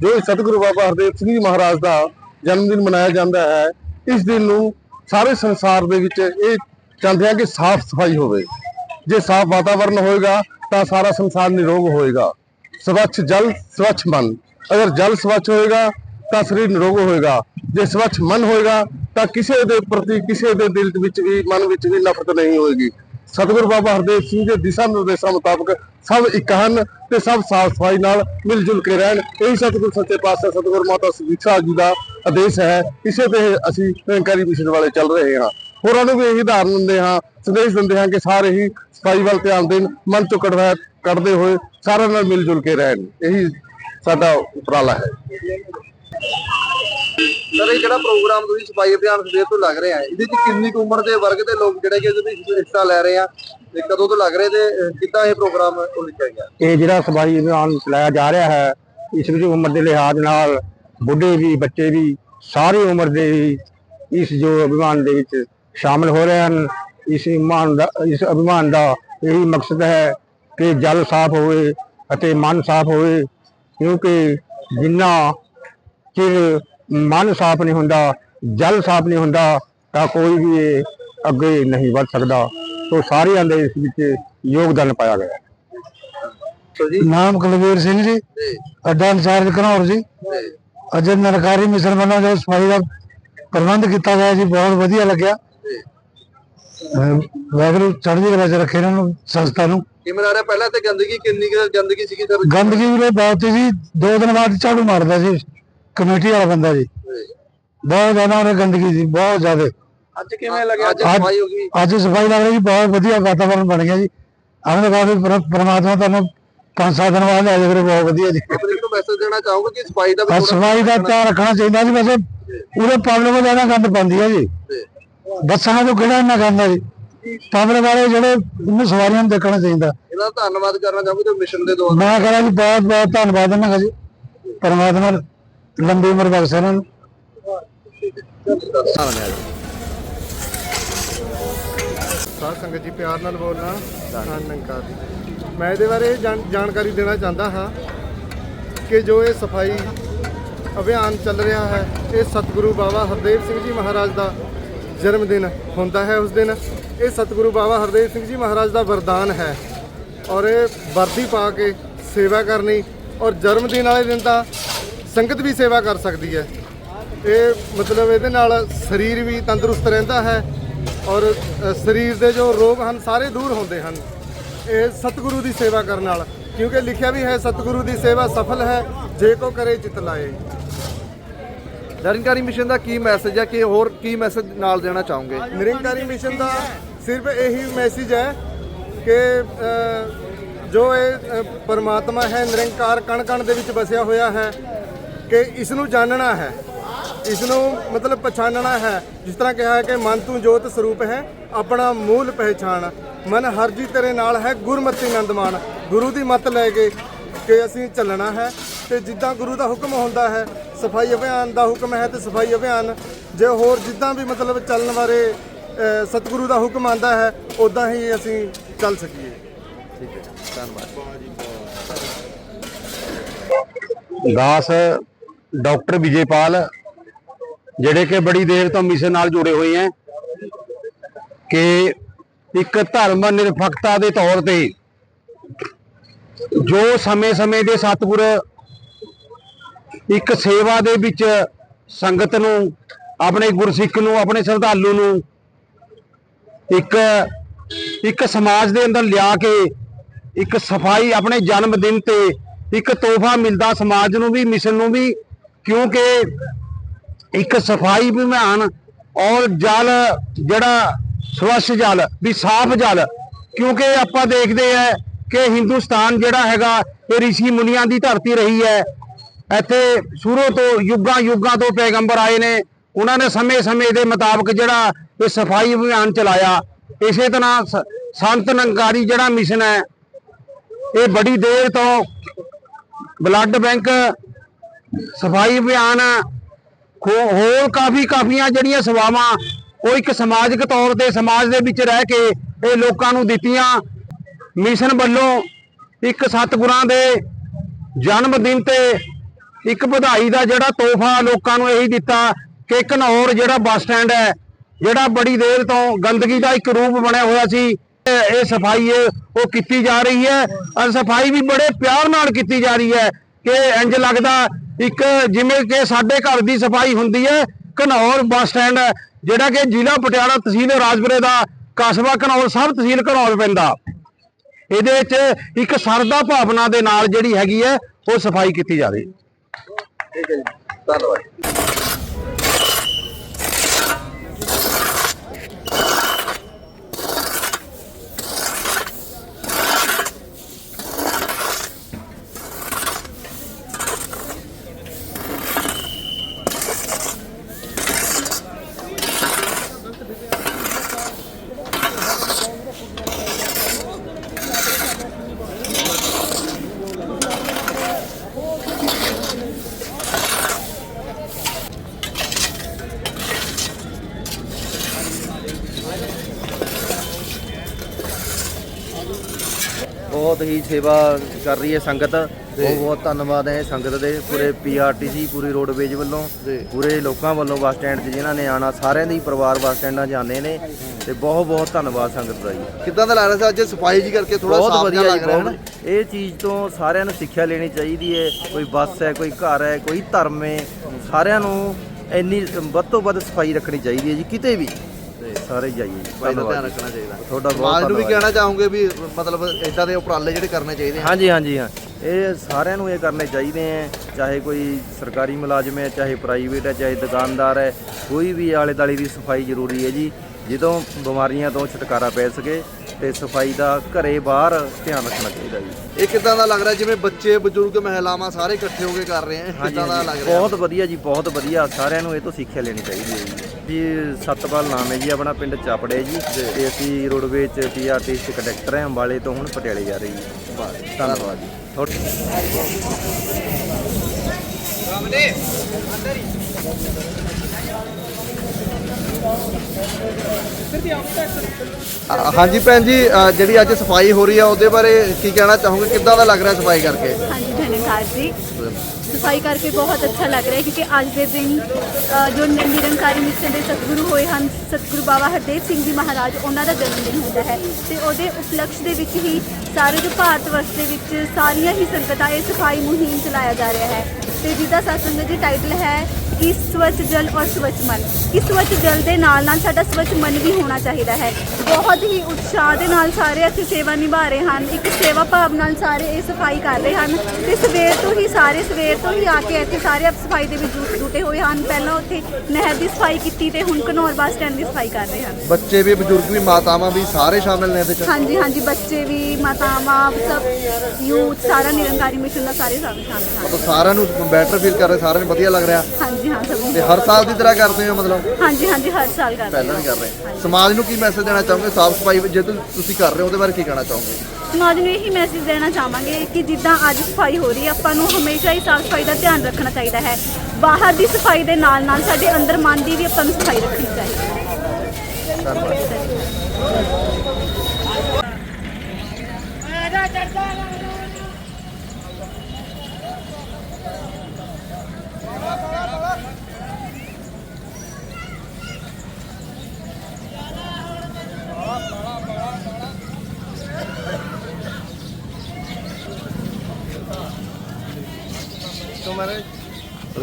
S10: ਜੋ ਸਤਿਗੁਰੂ ਬਾਬਾ ਹਰਦੇਵ ਸਿੰਘ ਜੀ ਮਹਾਰਾਜ ਦਾ ਜਨਮ ਦਿਨ ਮਨਾਇਆ ਜਾਂਦਾ ਹੈ, ਇਸ ਦਿਨ ਨੂੰ ਸਾਰੇ ਸੰਸਾਰ ਦੇ ਵਿੱਚ ਇਹ ਚਾਹੁੰਦੇ ਆ ਕਿ ਸਾਫ਼ ਸਫ਼ਾਈ ਹੋਵੇ। ਜੇ ਸਾਫ਼ ਵਾਤਾਵਰਣ ਹੋਏਗਾ, ਤਾਂ ਸਾਰਾ ਸੰਸਾਰ ਨਿਰੋਗ ਹੋਏਗਾ। ਸਵੱਛ ਜਲ, ਸਵੱਛ ਮਨ। ਅਗਰ ਜਲ ਸਵੱਛ ਹੋਏਗਾ, ਤਾਂ ਸਰੀਰ ਨਿਰੋਗ ਹੋਏਗਾ। ਜੇ ਸਵੱਛ ਮਨ ਹੋਏਗਾ, ਤਾਂ ਕਿਸੇ ਦੇ ਪ੍ਰਤੀ, ਕਿਸੇ ਦੇ ਦਿਲ ਵਿੱਚ ਵੀ, ਮਨ ਵਿੱਚ ਵੀ ਨਫ਼ਰਤ ਨਹੀਂ ਹੋਏਗੀ। ਸਤਿਗੁਰੂ ਬਾਬਾ ਹਰਦੇਵ ਸਿੰਘ ਦੇ ਦਿਸ਼ਾ ਨਿਰਦੇਸ਼ਾਂ ਮੁਤਾਬਕ ਸਭ ਇੱਕ ਹਨ ਤੇ ਸਭ ਸਾਫ਼ ਸਫ਼ਾਈ ਨਾਲ ਮਿਲ ਜੁਲ ਕੇ ਰਹਿਣ। ਇਹੀ ਸਤਿਗੁਰੂ ਸੱਚੇ ਪਾਤਸ਼ਾਹ ਸਤਿਗੁਰ ਮਾਤਾ ਸੁਦੀਕਸ਼ਾ ਜੀ ਦਾ ਆਦੇਸ਼ ਹੈ। ਇਸੇ ਤੇ ਅਸੀਂ ਨਿਰੰਕਾਰੀ ਮਿਸ਼ਨ ਵਾਲੇ ਚੱਲ ਰਹੇ ਹਾਂ। ਹੋਰਾਂ ਨੂੰ ਵੀ ਇਹੀ ਉਦਾਹਰਨ ਦਿੰਦੇ ਹਾਂ, ਸੰਦੇਸ਼ ਦਿੰਦੇ ਹਾਂ ਕਿ ਸਾਰੇ ਹੀ ਸਫ਼ਾਈ ਵੱਲ ਧਿਆਨ ਦੇਣ, ਮਨ ਚੋਂ ਕੜਵਾ ਕੱਢਦੇ ਹੋਏ ਸਾਰਿਆਂ ਨਾਲ ਮਿਲ ਜੁਲ ਕੇ ਰਹਿਣ। ਇਹੀ ਸਾਡਾ ਉਪਰਾਲਾ ਹੈ।
S8: ਸਰ, ਇਹ ਜਿਹੜਾ ਪ੍ਰੋਗਰਾਮ ਤੁਸੀਂ ਸਫ਼ਾਈ ਅਭਿਆਨ ਸਵੇਰ ਤੋਂ ਲੱਗ ਰਿਹਾ ਹੈ ਇਹਦੇ ਵਿੱਚ ਕਿੰਨੀ ਕੁ ਉਮਰ ਦੇ ਵਰਗ ਦੇ ਲੋਕ ਜਿਹੜੇ ਕਿ ਇਹਦੇ ਵਿੱਚ ਹਿੱਸਾ ਲੈ ਰਹੇ ਆ ਤੇ ਕਦੋਂ ਤੋਂ ਲੱਗ ਰਹੇ ਤੇ ਕਿੱਦਾਂ ਇਹ ਪ੍ਰੋਗਰਾਮ ਉਲੀਕਿਆ ਗਿਆ
S7: ਇਹ ਜਿਹੜਾ ਸਫ਼ਾਈ ਅਭਿਆਨ ਚਲਾਇਆ ਜਾ ਰਿਹਾ ਹੈ, ਇਸ ਵਿੱਚ ਉਮਰ ਦੇ ਲਿਹਾਜ਼ ਨਾਲ ਬੁੱਢੇ ਵੀ, ਬੱਚੇ ਵੀ, ਸਾਰੀ ਉਮਰ ਦੇ ਹੀ ਇਸ ਜੋ ਅਭਿਆਨ ਦੇ ਵਿੱਚ
S11: ਸ਼ਾਮਲ ਹੋ ਰਹੇ ਹਨ। ਇਸ ਇਮਾਨ ਦਾ, ਇਸ ਅਭਿਮਾਨ ਦਾ ਇਹੀ ਮਕਸਦ ਹੈ ਕਿ ਜਲ ਸਾਫ਼ ਹੋਵੇ ਅਤੇ ਮਨ ਸਾਫ਼ ਹੋਵੇ, ਕਿਉਂਕਿ ਜਿੰਨਾ ਚਿਰ ਮਨ ਸਾਫ਼ ਨਹੀਂ ਹੁੰਦਾ ਜਲ ਸਾਫ਼ ਨਹੀਂ ਹੁੰਦਾ ਤਾਂ ਕੋਈ ਵੀ ਇਹ ਅੱਗੇ ਨਹੀਂ ਵੱਧ ਸਕਦਾ। ਸੋ ਸਾਰਿਆਂ ਦੇ ਇਸ ਵਿੱਚ ਯੋਗਦਾਨ ਪਾਇਆ ਗਿਆ।
S5: ਨਾਮ ਕੁਲਵੀਰ ਸਿੰਘ ਜੀ। ਅੱਡਾ ਇੰਚਾਰਜ ਘਨੌਰ ਜੀ। ਅਜੇ ਨਰਕਾਰੀ ਮਿਸ਼ਨ ਵੱਲੋਂ ਜੋ ਸਫ਼ਾਈ ਦਾ ਪ੍ਰਬੰਧ ਕੀਤਾ ਗਿਆ ਜੀ ਬਹੁਤ ਵਧੀਆ ਲੱਗਿਆ। ਵਾਹਿਗੁਰੂ ਚੜ੍ਹਦੀ ਕਲਾ ਚ ਰੱਖੇ ਇਹਨਾਂ ਨੂੰ ਸੰਸਥਾ ਨੂੰ।
S8: ਕਿਵੇਂ ਲੱਗ ਰਿਹਾ? ਪਹਿਲਾਂ ਤੇ ਗੰਦਗੀ ਕਿੰਨੀ ਕੁ ਗੰਦਗੀ ਸੀਗੀ ਸਰ?
S5: ਗੰਦਗੀ ਵੀਰੇ ਬਹੁਤ ਸੀ ਜੀ। ਦੋ ਦਿਨ ਬਾਅਦ ਝਾੜੂ ਮਾਰਦਾ ਸੀ। ਕਮੇਟੀ ਵਾਲਾ ਬੰਦਾ ਜੀ। ਬਹੁਤ ਜ਼ਿਆਦਾ ਉਹਨੇ ਗੰਦਗੀ ਸੀ ਬਹੁਤ ਜ਼ਿਆਦਾ।
S8: ਅੱਜ ਕਿਵੇਂ ਲੱਗਿਆ?
S5: ਅੱਜ
S8: ਸਫ਼ਾਈ ਹੋ ਗਈ।
S5: ਅੱਜ ਸਫ਼ਾਈ ਲੱਗ ਰਹੀ ਜੀ ਬਹੁਤ ਵਧੀਆ ਵਾਤਾਵਰਨ ਬਣ ਗਿਆ ਜੀ। ਆਵੇਂ ਕਾਫੀ ਪਰਮਾਤਮਾ ਤੁਹਾਨੂੰ ਪੰਜ ਸੱਤ ਦਿਨ ਬਾਅਦ ਆ ਜਾਵੇ ਬਹੁਤ ਵਧੀਆ ਜੀ।
S8: ਪਬਲਿਕ ਨੂੰ ਮੈਸੇਜ ਦੇਣਾ ਚਾਹੋਗੇ ਕਿ ਸਫ਼ਾਈ ਦਾ ਵੀ
S5: ਸਫ਼ਾਈ ਦਾ ਧਿਆਨ ਰੱਖਣਾ ਚਾਹੀਦਾ ਜੀ। ਵੈਸੇ ਉਹਦੇ ਪਬਲਿਕ ਜ਼ਿਆਦਾ ਗੰਦ ਪਾਉਂਦੀ ਹੈ ਜੀ। ਬੱਸਾਂ ਤੋਂ ਕਿਹੜਾ ਇੰਨਾ ਗੰਦ ਹੈ ਜੀ? ਪਬਲਿਕ ਵਾਲੇ ਜਿਹੜੇ ਉਹਨੂੰ ਸਵਾਰੀਆਂ ਨੂੰ ਦੇਖਣਾ ਚਾਹੀਦਾ।
S8: ਇਹਦਾ ਧੰਨਵਾਦ ਕਰਨਾ ਚਾਹੋਗੇ ਜੋ ਮਿਸ਼ਨ ਦੇ ਦੌਰਾਨ
S5: ਮੈਂ ਕਹਿੰਦਾ ਜੀ ਬਹੁਤ ਬਹੁਤ ਧੰਨਵਾਦ ਇਹਨਾਂ ਦਾ ਜੀ। ਪਰਮਾਤਮਾ ਲੰਬੀ ਉਮਰ ਬਖਸ਼ੇ ਇਹਨਾਂ ਨੂੰ।
S12: ਸਾਧ ਸੰਗਤ ਜੀ, ਪਿਆਰ ਨਾਲ ਬੋਲਣਾ ਆਨੰਕਾਰ ਮੈਂ ਇਹਦੇ ਬਾਰੇ ਜਾਣ- ਜਾਣਕਾਰੀ ਦੇਣਾ ਚਾਹੁੰਦਾ ਹਾਂ ਕਿ ਜੋ ਇਹ ਸਫ਼ਾਈ ਅਭਿਆਨ ਚੱਲ ਰਿਹਾ ਹੈ, ਇਹ ਸਤਿਗੁਰੂ ਬਾਬਾ ਹਰਦੇਵ ਸਿੰਘ ਜੀ ਮਹਾਰਾਜ ਦਾ ਜਨਮ ਦਿਨ ਹੁੰਦਾ ਹੈ ਉਸ ਦਿਨ। ਇਹ ਸਤਿਗੁਰੂ ਬਾਬਾ ਹਰਦੇਵ ਸਿੰਘ ਜੀ ਮਹਾਰਾਜ ਦਾ ਵਰਦਾਨ ਹੈ ਔਰ ਇਹ ਵਰਦੀ ਪਾ ਕੇ ਸੇਵਾ ਕਰਨੀ ਔਰ ਜਨਮ ਦਿਨ ਵਾਲੇ ਦਿਨ ਤਾਂ ਸੰਗਤ ਵੀ ਸੇਵਾ ਕਰ ਸਕਦੀ ਹੈ। ਇਹ ਮਤਲਬ ਇਹਦੇ ਨਾਲ ਸਰੀਰ ਵੀ ਤੰਦਰੁਸਤ ਰਹਿੰਦਾ ਹੈ ਔਰ ਸਰੀਰ ਦੇ ਜੋ ਰੋਗ ਹਨ ਸਾਰੇ ਦੂਰ ਹੁੰਦੇ ਹਨ। ਇਹ ਸਤਿਗੁਰੂ ਦੀ ਸੇਵਾ ਕਰਨ ਨਾਲ ਕਿਉਂਕਿ ਲਿਖਿਆ ਵੀ ਹੈ ਸਤਿਗੁਰੂ ਦੀ ਸੇਵਾ ਸਫਲ ਹੈ ਜੇ ਕੋ ਕਰੇ ਚਿਤ ਲਾਏ।
S8: ਨਿਰੰਕਾਰੀ ਮਿਸ਼ਨ ਦਾ ਕੀ ਮੈਸੇਜ ਹੈ ਕਿ ਹੋਰ ਕੀ ਮੈਸੇਜ ਨਾਲ ਦੇਣਾ ਚਾਹੋਗੇ?
S12: ਨਿਰੰਕਾਰੀ ਮਿਸ਼ਨ ਦਾ ਸਿਰਫ ਇਹੀ ਮੈਸੇਜ ਹੈ ਕਿ ਜੋ ਇਹ ਪਰਮਾਤਮਾ ਹੈ ਨਿਰੰਕਾਰ ਕਣ ਕਣ ਦੇ ਵਿੱਚ ਵਸਿਆ ਹੋਇਆ ਹੈ ਕਿ ਇਸ ਨੂੰ ਜਾਣਨਾ ਹੈ। ਇਸ ਨੂੰ ਮਤਲਬ ਪਛਾਣਨਾ ਹੈ। ਜਿਸ ਤਰ੍ਹਾਂ ਕਿਹਾ ਹੈ ਕਿ ਮਨ ਤੂੰ ਜੋਤ ਸਰੂਪ ਹੈ ਆਪਣਾ ਮੂਲ ਪਹਿਚਾਨ ਮਨ ਹਰ ਜੀ ਤੇਰੇ ਨਾਲ ਹੈ ਗੁਰਮਤਿ ਨੰਦਮਾਨ ਗੁਰੂ ਦੀ ਮੱਤ ਲੈ ਕੇ ਕਿ ਅਸੀਂ ਚੱਲਣਾ ਹੈ ਤੇ ਜਿੱਦਾਂ ਗੁਰੂ ਦਾ ਹੁਕਮ ਹੁੰਦਾ ਹੈ ਸਫ਼ਾਈ ਅਭਿਆਨ ਦਾ ਹੁਕਮ ਹੈ ਤੇ ਸਫ਼ਾਈ ਅਭਿਆਨ। ਜੇ ਹੋਰ ਜਿੱਦਾਂ ਵੀ ਮਤਲਬ ਚੱਲਣ ਬਾਰੇ ਸਤਿਗੁਰੂ ਦਾ ਹੁਕਮ ਆਂਦਾ ਹੈ ਉਦਾਂ ਹੀ ਅਸੀਂ ਚੱਲ ਸਕੀਏ।
S11: ਦਾਸ ਡਾਕਟਰ ਵਿਜੇਪਾਲ, ਜਿਹੜੇ ਕਿ ਬੜੀ ਦੇਰ ਤੋਂ ਮਿਸ਼ਨ ਨਾਲ ਜੁੜੇ ਹੋਏ ਹੈ, ਕਿ ਇੱਕ ਧਰਮ ਨਿਰਪੱਖਤਾ ਦੇ ਤੌਰ ਤੇ ਜੋ ਸਮੇਂ-ਸਮੇਂ ਦੇ ਸਤਿਗੁਰ ਇੱਕ ਸੇਵਾ ਦੇ ਵਿੱਚ ਸੰਗਤ ਨੂੰ, ਆਪਣੇ ਗੁਰਸਿੱਖ ਨੂੰ, ਆਪਣੇ ਸ਼ਰਧਾਲੂ ਨੂੰ ਇੱਕ ਇੱਕ ਸਮਾਜ ਦੇ ਅੰਦਰ ਲਿਆ ਕੇ ਇੱਕ ਸਫ਼ਾਈ, ਆਪਣੇ ਜਨਮ ਦਿਨ ਤੇ ਇੱਕ ਤੋਹਫਾ ਮਿਲਦਾ, ਸਮਾਜ ਨੂੰ ਵੀ, ਮਿਸ਼ਨ ਨੂੰ ਵੀ ਕਿਉਂਕਿ ਇੱਕ ਸਫ਼ਾਈ ਅਭਿਆਨ ਔਰ ਜਲ ਜਿਹੜਾ ਸਵੱਛ ਜਲ, ਵੀ ਸਾਫ਼ ਜਲ, ਕਿਉਂਕਿ ਆਪਾਂ ਦੇਖਦੇ ਆ ਕਿ ਹਿੰਦੁਸਤਾਨ ਜਿਹੜਾ ਹੈਗਾ, ਇਹ ਰਿਸ਼ੀ ਮੁਨੀਆਂ ਦੀ ਧਰਤੀ ਰਹੀ ਹੈ। ਇੱਥੇ ਸ਼ੁਰੂ ਤੋਂ ਯੁੱਗਾਂ ਯੁੱਗਾਂ ਤੋਂ ਪੈਗੰਬਰ ਆਏ ਨੇ। ਉਹਨਾਂ ਨੇ ਸਮੇਂ-ਸਮੇਂ ਦੇ ਮੁਤਾਬਕ ਜਿਹੜਾ ਇਹ ਸਫ਼ਾਈ ਅਭਿਆਨ ਚਲਾਇਆ। ਇਸੇ ਤਰ੍ਹਾਂ ਸ- ਸੰਤ ਨੰਕਾਰੀ ਜਿਹੜਾ ਮਿਸ਼ਨ ਹੈ, ਇਹ ਬੜੀ ਦੇਰ ਤੋਂ ਬਲੱਡ ਬੈਂਕ ਸਫ਼ਾਈ ਅਭਿਆਨ ਖੋ- ਹੋਰ ਕਾਫੀ ਕਾਫੀਆਂ ਜਿਹੜੀਆਂ ਸੇਵਾਵਾਂ ਉਹ ਇੱਕ ਸਮਾਜਿਕ ਤੌਰ ਤੇ ਸਮਾਜ ਦੇ ਵਿੱਚ ਰਹਿ ਕੇ ਇਹ ਲੋਕਾਂ ਨੂੰ ਦਿੱਤੀਆਂ। ਮਿਸ਼ਨ ਵੱਲੋਂ ਇੱਕ ਸਤਿਗੁਰਾਂ ਦੇ ਜਨਮ ਦਿਨ ਤੇ ਇੱਕ ਵਧਾਈ ਦਾ ਜਿਹੜਾ ਤੋਹਫਾ ਲੋਕਾਂ ਨੂੰ ਇਹੀ ਦਿੱਤਾ ਕਿ ਘਨੌਰ ਜਿਹੜਾ ਬੱਸ ਸਟੈਂਡ ਹੈ, ਜਿਹੜਾ ਬੜੀ ਦੇਰ ਤੋਂ ਗੰਦਗੀ ਦਾ ਇੱਕ ਰੂਪ ਬਣਿਆ ਹੋਇਆ ਸੀ, ਇਹ ਸਫ਼ਾਈ ਉਹ ਕੀਤੀ ਜਾ ਰਹੀ ਹੈ। ਔਰ ਸਫ਼ਾਈ ਵੀ ਬੜੇ ਪਿਆਰ ਨਾਲ ਕੀਤੀ ਜਾ ਰਹੀ ਹੈ ਕਿ ਇੰਜ ਲੱਗਦਾ ਇੱਕ ਜਿਵੇਂ ਕਿ ਸਾਡੇ ਘਰ ਦੀ ਸਫ਼ਾਈ ਹੁੰਦੀ ਹੈ, ਘਨੌਰ ਬੱਸ ਸਟੈਂਡ, ਜਿਹੜਾ ਕਿ ਜ਼ਿਲ੍ਹਾ ਪਟਿਆਲਾ ਤਹਿਸੀਲ ਰਾਜਪੁਰੇ ਦਾ ਕਸਬਾ ਘਨੌਰ ਸਭ ਤਹਿਸੀਲ ਘਨੌਰ ਪੈਂਦਾ। ਇਹਦੇ ਵਿੱਚ ਇੱਕ ਸਰਦਾ ਭਾਵਨਾ ਦੇ ਨਾਲ ਜਿਹੜੀ ਹੈਗੀ ਹੈ, ਉਹ ਸਫ਼ਾਈ ਕੀਤੀ ਜਾ ਰਹੀ ਹੈ
S8: ਧੰਨਵਾਦ।
S13: ਸੇਵਾ ਕਰ ਰਹੀ ਹੈ ਸੰਗਤ। ਬਹੁਤ ਬਹੁਤ ਧੰਨਵਾਦ ਹੈ ਸੰਗਤ ਦੇ ਪੂਰੇ ਪੀਆਰਟੀਸੀ ਪੂਰੀ ਰੋਡਵੇਜ ਵੱਲੋਂ। ਪੂਰੇ ਲੋਕਾਂ ਵੱਲੋਂ ਬੱਸ ਸਟੈਂਡ 'ਤੇ ਜਿਨ੍ਹਾਂ ਨੇ ਆਣਾ ਸਾਰਿਆਂ ਦੀ ਪਰਿਵਾਰ ਬੱਸ ਸਟੈਂਡਾਂ ਆਉਂਦੇ ਨੇ ਤੇ ਬਹੁਤ ਬਹੁਤ ਧੰਨਵਾਦ ਸੰਗਤ ਦਾ ਜੀ।
S8: ਕਿੱਦਾਂ ਦਾ ਲੱਗ ਰਿਹਾ ਸੀ ਅੱਜ ਸਫ਼ਾਈ ਜੀ ਕਰਕੇ ਥੋੜਾ ਸਾਫ਼
S13: ਵਧੀਆ
S8: ਲੱਗ ਰਿਹਾ ਹੈ
S13: ਇਹ ਚੀਜ਼ ਤੋਂ ਸਾਰਿਆਂ ਨੂੰ ਸਿੱਖਿਆ ਲੈਣੀ ਚਾਹੀਦੀ ਹੈ। ਕੋਈ ਬੱਸ ਹੈ ਕੋਈ ਘਰ ਹੈ ਕੋਈ ਧਰਮ ਹੈ ਸਾਰਿਆਂ ਨੂੰ ਇੰਨੀ ਵੱਧ ਤੋਂ ਵੱਧ ਸਫ਼ਾਈ ਰੱਖਣੀ ਚਾਹੀਦੀ ਹੈ ਜੀ ਕਿਤੇ ਵੀ। ਸਾਰੇ ਜਾਈਏ
S8: ਦਾ ਧਿਆਨ। ਰੱਖਣਾ ਚਾਹੀਦਾ।
S13: ਤੁਹਾਡਾ ਬਹੁਤ
S8: ਸਮਾਜ ਨੂੰ ਵੀ। ਕਹਿਣਾ ਚਾਹੋਗੇ ਵੀ ਮਤਲਬ ਇਦਾਂ ਦੇ ਉਪਰਾਲੇ ਜਿਹੜੇ ਕਰਨੇ ਚਾਹੀਦੇ ਆ।
S13: ਹਾਂਜੀ ਹਾਂਜੀ ਹਾਂ। ਇਹ ਸਾਰਿਆਂ ਨੂੰ ਇਹ ਕਰਨੇ ਚਾਹੀਦੇ ਹੈ ਚਾਹੇ ਕੋਈ ਸਰਕਾਰੀ ਮੁਲਾਜ਼ਮ ਹੈ ਚਾਹੇ ਪ੍ਰਾਈਵੇਟ ਹੈ ਚਾਹੇ ਦੁਕਾਨਦਾਰ ਹੈ ਕੋਈ ਵੀ ਆਲੇ ਦਾਲੇ ਦੀ ਸਫ਼ਾਈ ਜ਼ਰੂਰੀ ਹੈ ਜੀ। ਜਦੋਂ ਬਿਮਾਰੀਆਂ ਤੋਂ ਛੁਟਕਾਰਾ ਪੈ ਸਕੇ ਤੇ ਸਫ਼ਾਈ ਦਾ ਘਰੇ ਬਾਹਰ ਧਿਆਨ ਰੱਖਣਾ ਚਾਹੀਦਾ ਜੀ।
S8: ਇਹ ਕਿੱਦਾਂ ਦਾ ਲੱਗ ਰਿਹਾ? ਜਿਵੇਂ ਬੱਚੇ ਬਜ਼ੁਰਗ ਮਹਿਲਾਵਾਂ ਸਾਰੇ ਇਕੱਠੇ ਹੋ ਕੇ ਕਰ ਰਹੇ ਆ ਕਿੱਦਾਂ ਦਾ ਲੱਗ ਰਿਹਾ?
S13: ਬਹੁਤ ਵਧੀਆ ਜੀ ਬਹੁਤ ਵਧੀਆ। ਸਾਰਿਆਂ ਨੂੰ ਇਹ ਤੋਂ ਸਿੱਖਿਆ ਲੈਣੀ ਚਾਹੀਦੀ ਹੈ ਜੀ। ਜੀ ਸਤਪਾਲ ਨਾਮ ਹੈ ਜੀ ਆਪਣਾ ਪਿੰਡ ਚਾਪੜੇ ਜੀ। ਤੇ ਅਸੀਂ ਰੋਡਵੇਜ਼ ਚ ਪੀਆਰਟੀਸੀ ਕੰਡਕਟਰ ਹਾਂ ਅੰਬਾਲੇ ਤੋਂ ਹੁਣ ਪਟਿਆਲੇ ਜਾ ਰਹੇ ਜੀ। ਧੰਨਵਾਦ। ਜੀ। ਤੁਹਾਡਾ
S8: ਅ, ਹਾਂਜੀ ਭੈਣ ਜੀ ਅ, ਜਿਹੜੀ ਅੱਜ ਸਫ਼ਾਈ ਹੋ ਰਹੀ ਆ ਉਹਦੇ ਬਾਰੇ ਕੀ ਕਹਿਣਾ ਚਾਹੋਗੇ? ਕਿੱਦਾਂ ਦਾ ਲੱਗ ਰਿਹਾ ਸਫ਼ਾਈ ਕਰਕੇ?
S14: ਹਾਂਜੀ ਧੰਨਵਾਦ ਜੀ। ਸਫ਼ਾਈ ਕਰਕੇ ਬਹੁਤ ਅੱਛਾ ਲੱਗ ਰਿਹਾ ਹੈ ਕਿਉਂਕਿ ਅੱਜ ਦੇ ਦਿਨ ਅ, ਜੋ ਨ- ਨਿਰੰਕਾਰੀ ਮਿਸ਼ਨ ਦੇ ਸਤਿਗੁਰੂ ਹੋਏ ਹਨ ਸਤਿਗੁਰੂ ਬਾਬਾ ਹਰਦੇਵ ਸਿੰਘ ਜੀ ਮਹਾਰਾਜ ਉਹਨਾਂ ਦਾ ਜਨਮ ਦਿਨ ਹੁੰਦਾ ਹੈ। ਤੇ ਉਹਦੇ ਉਪਲਕਸ਼ ਦੇ ਵਿੱਚ ਹੀ ਸਾਰੇ ਜੋ ਭਾਰਤ ਵਰਸ਼ ਦੇ ਵਿੱਚ ਸਾਰੀਆਂ ਹੀ ਸੰਗਤਾਂ ਇਹ ਸਫ਼ਾਈ ਮੁਹਿੰਮ ਚਲਾਇਆ ਜਾ ਰਿਹਾ ਹੈ। ਤੇ ਜਿਹਦਾ ਸਤਸੰਗ ਜੀ ਟਾਈਟਲ ਹੈ ਕਿ ਸਵੱਛ ਜਲ ਔਰ ਸਵੱਛ ਮਨ। ਕਿ ਸਵੱਛ ਜਲ ਦੇ ਨਾਲ ਨਾਲ ਸਾਡਾ ਸਵੱਛ ਮਨ ਵੀ ਹੋਣਾ ਚਾਹੀਦਾ ਹੈ। ਬਹੁਤ ਹੀ ਉਤਸ਼ਾਹ ਦੇ ਨਾਲ ਸਾਰੇ ਇੱਥੇ ਸੇਵਾ ਨਿਭਾ ਰਹੇ ਹਨ। ਇੱਕ ਸੇਵਾ ਭਾਵ ਨਾਲ ਸਾਰੇ ਇਹ ਸਫ਼ਾਈ ਕਰ ਰਹੇ ਹਨ। ਤੇ ਸਵੇਰ ਤੋਂ ਹੀ ਸਾਰੇ ਸਵੇਰ ਤੋਂ ਹੀ ਆ ਕੇ ਇੱਥੇ ਸਾਰੇ ਸਫ਼ਾਈ ਦੇ ਵਿੱਚ ਜੁਟ ਹੋਏ ਹਨ। ਪਹਿਲਾਂ ਉੱਥੇ ਨਹਿਰ ਦੀ ਸਫ਼ਾਈ ਕੀਤੀ ਤੇ ਹੁਣ ਘਨੌਰ ਬੱਸ ਸਟੈਂਡ ਦੀ ਸਫ਼ਾਈ ਕਰ ਰਹੇ ਹਨ।
S8: ਬੱਚੇ ਵੀ ਬਜ਼ੁਰਗ ਵੀ ਮਾਤਾਵਾਂ ਵੀ ਸਾਰੇ ਸ਼ਾਮਿਲ ਨੇ ਇਹਦੇ ਚ?
S14: ਹਾਂਜੀ ਹਾਂਜੀ। ਬੱਚੇ ਵੀ ਮਾਤਾਵਾਂ ਸਭ ਯੂਥ ਸਾਰਾ ਨਿਰੰਕਾਰੀ ਮਿਸ਼ਨ ਦਾ ਸਾਰੇ ਸ਼ਾਮਿਲ ਹਨ।
S8: ਸਾਰਿਆਂ ਨੂੰ ਬੈਟਰ ਫੀਲ ਕਰ ਰਹੇ ਸਾਰਿਆਂ ਨੂੰ ਵਧੀਆ ਲੱਗ ਰਿਹਾ।
S14: ਹਾਂਜੀ। ਹਾਂ ਸਭ
S8: ਤੇ ਹਰ ਸਾਲ ਦੀ ਤਰ੍ਹਾਂ ਕਰਦੇ ਹੋ ਮਤਲਬ?
S14: ਹਾਂਜੀ ਹਾਂਜੀ ਹਰ ਸਾਲ ਕਰਦੇ
S8: ਪਹਿਲਾਂ ਕਰ ਰਹੇ ਸਮਾਜ ਨੂੰ ਕੀ ਮੈਸੇਜ ਦੇਣਾ ਚਾਹੋਗੇ? ਸਾਫ਼ ਸਫ਼ਾਈ ਜੇ ਤੁ- ਤੁਸੀਂ ਕਰ ਰਹੇ ਹੋ ਉਹਦੇ ਬਾਰੇ ਕੀ ਕਹਿਣਾ ਚਾਹੋਗੇ?
S14: ਸਮਾਜ ਨੂੰ ਇਹੀ ਮੈਸੇਜ ਦੇਣਾ ਚਾਹਾਂਗੇ ਕਿ ਜਿੱਦਾਂ ਅੱਜ ਸਫ਼ਾਈ ਹੋ ਰਹੀ ਹੈ ਆਪਾਂ ਨੂੰ ਹਮੇਸ਼ਾ ਹੀ ਸਾਫ਼ ਸਫ਼ਾਈ ਦਾ ਧਿਆਨ ਰੱਖਣਾ ਚਾਹੀਦਾ ਹੈ। ਬਾਹਰ ਦੀ ਸਫ਼ਾਈ ਦੇ ਨਾਲ ਨਾਲ ਸਾਡੇ ਅੰਦਰ ਮਨ ਦੀ ਵੀ ਆਪਾਂ ਨੂੰ ਸਫ਼ਾਈ ਰੱਖਣੀ ਚਾਹੀਦੀ ਹੈ।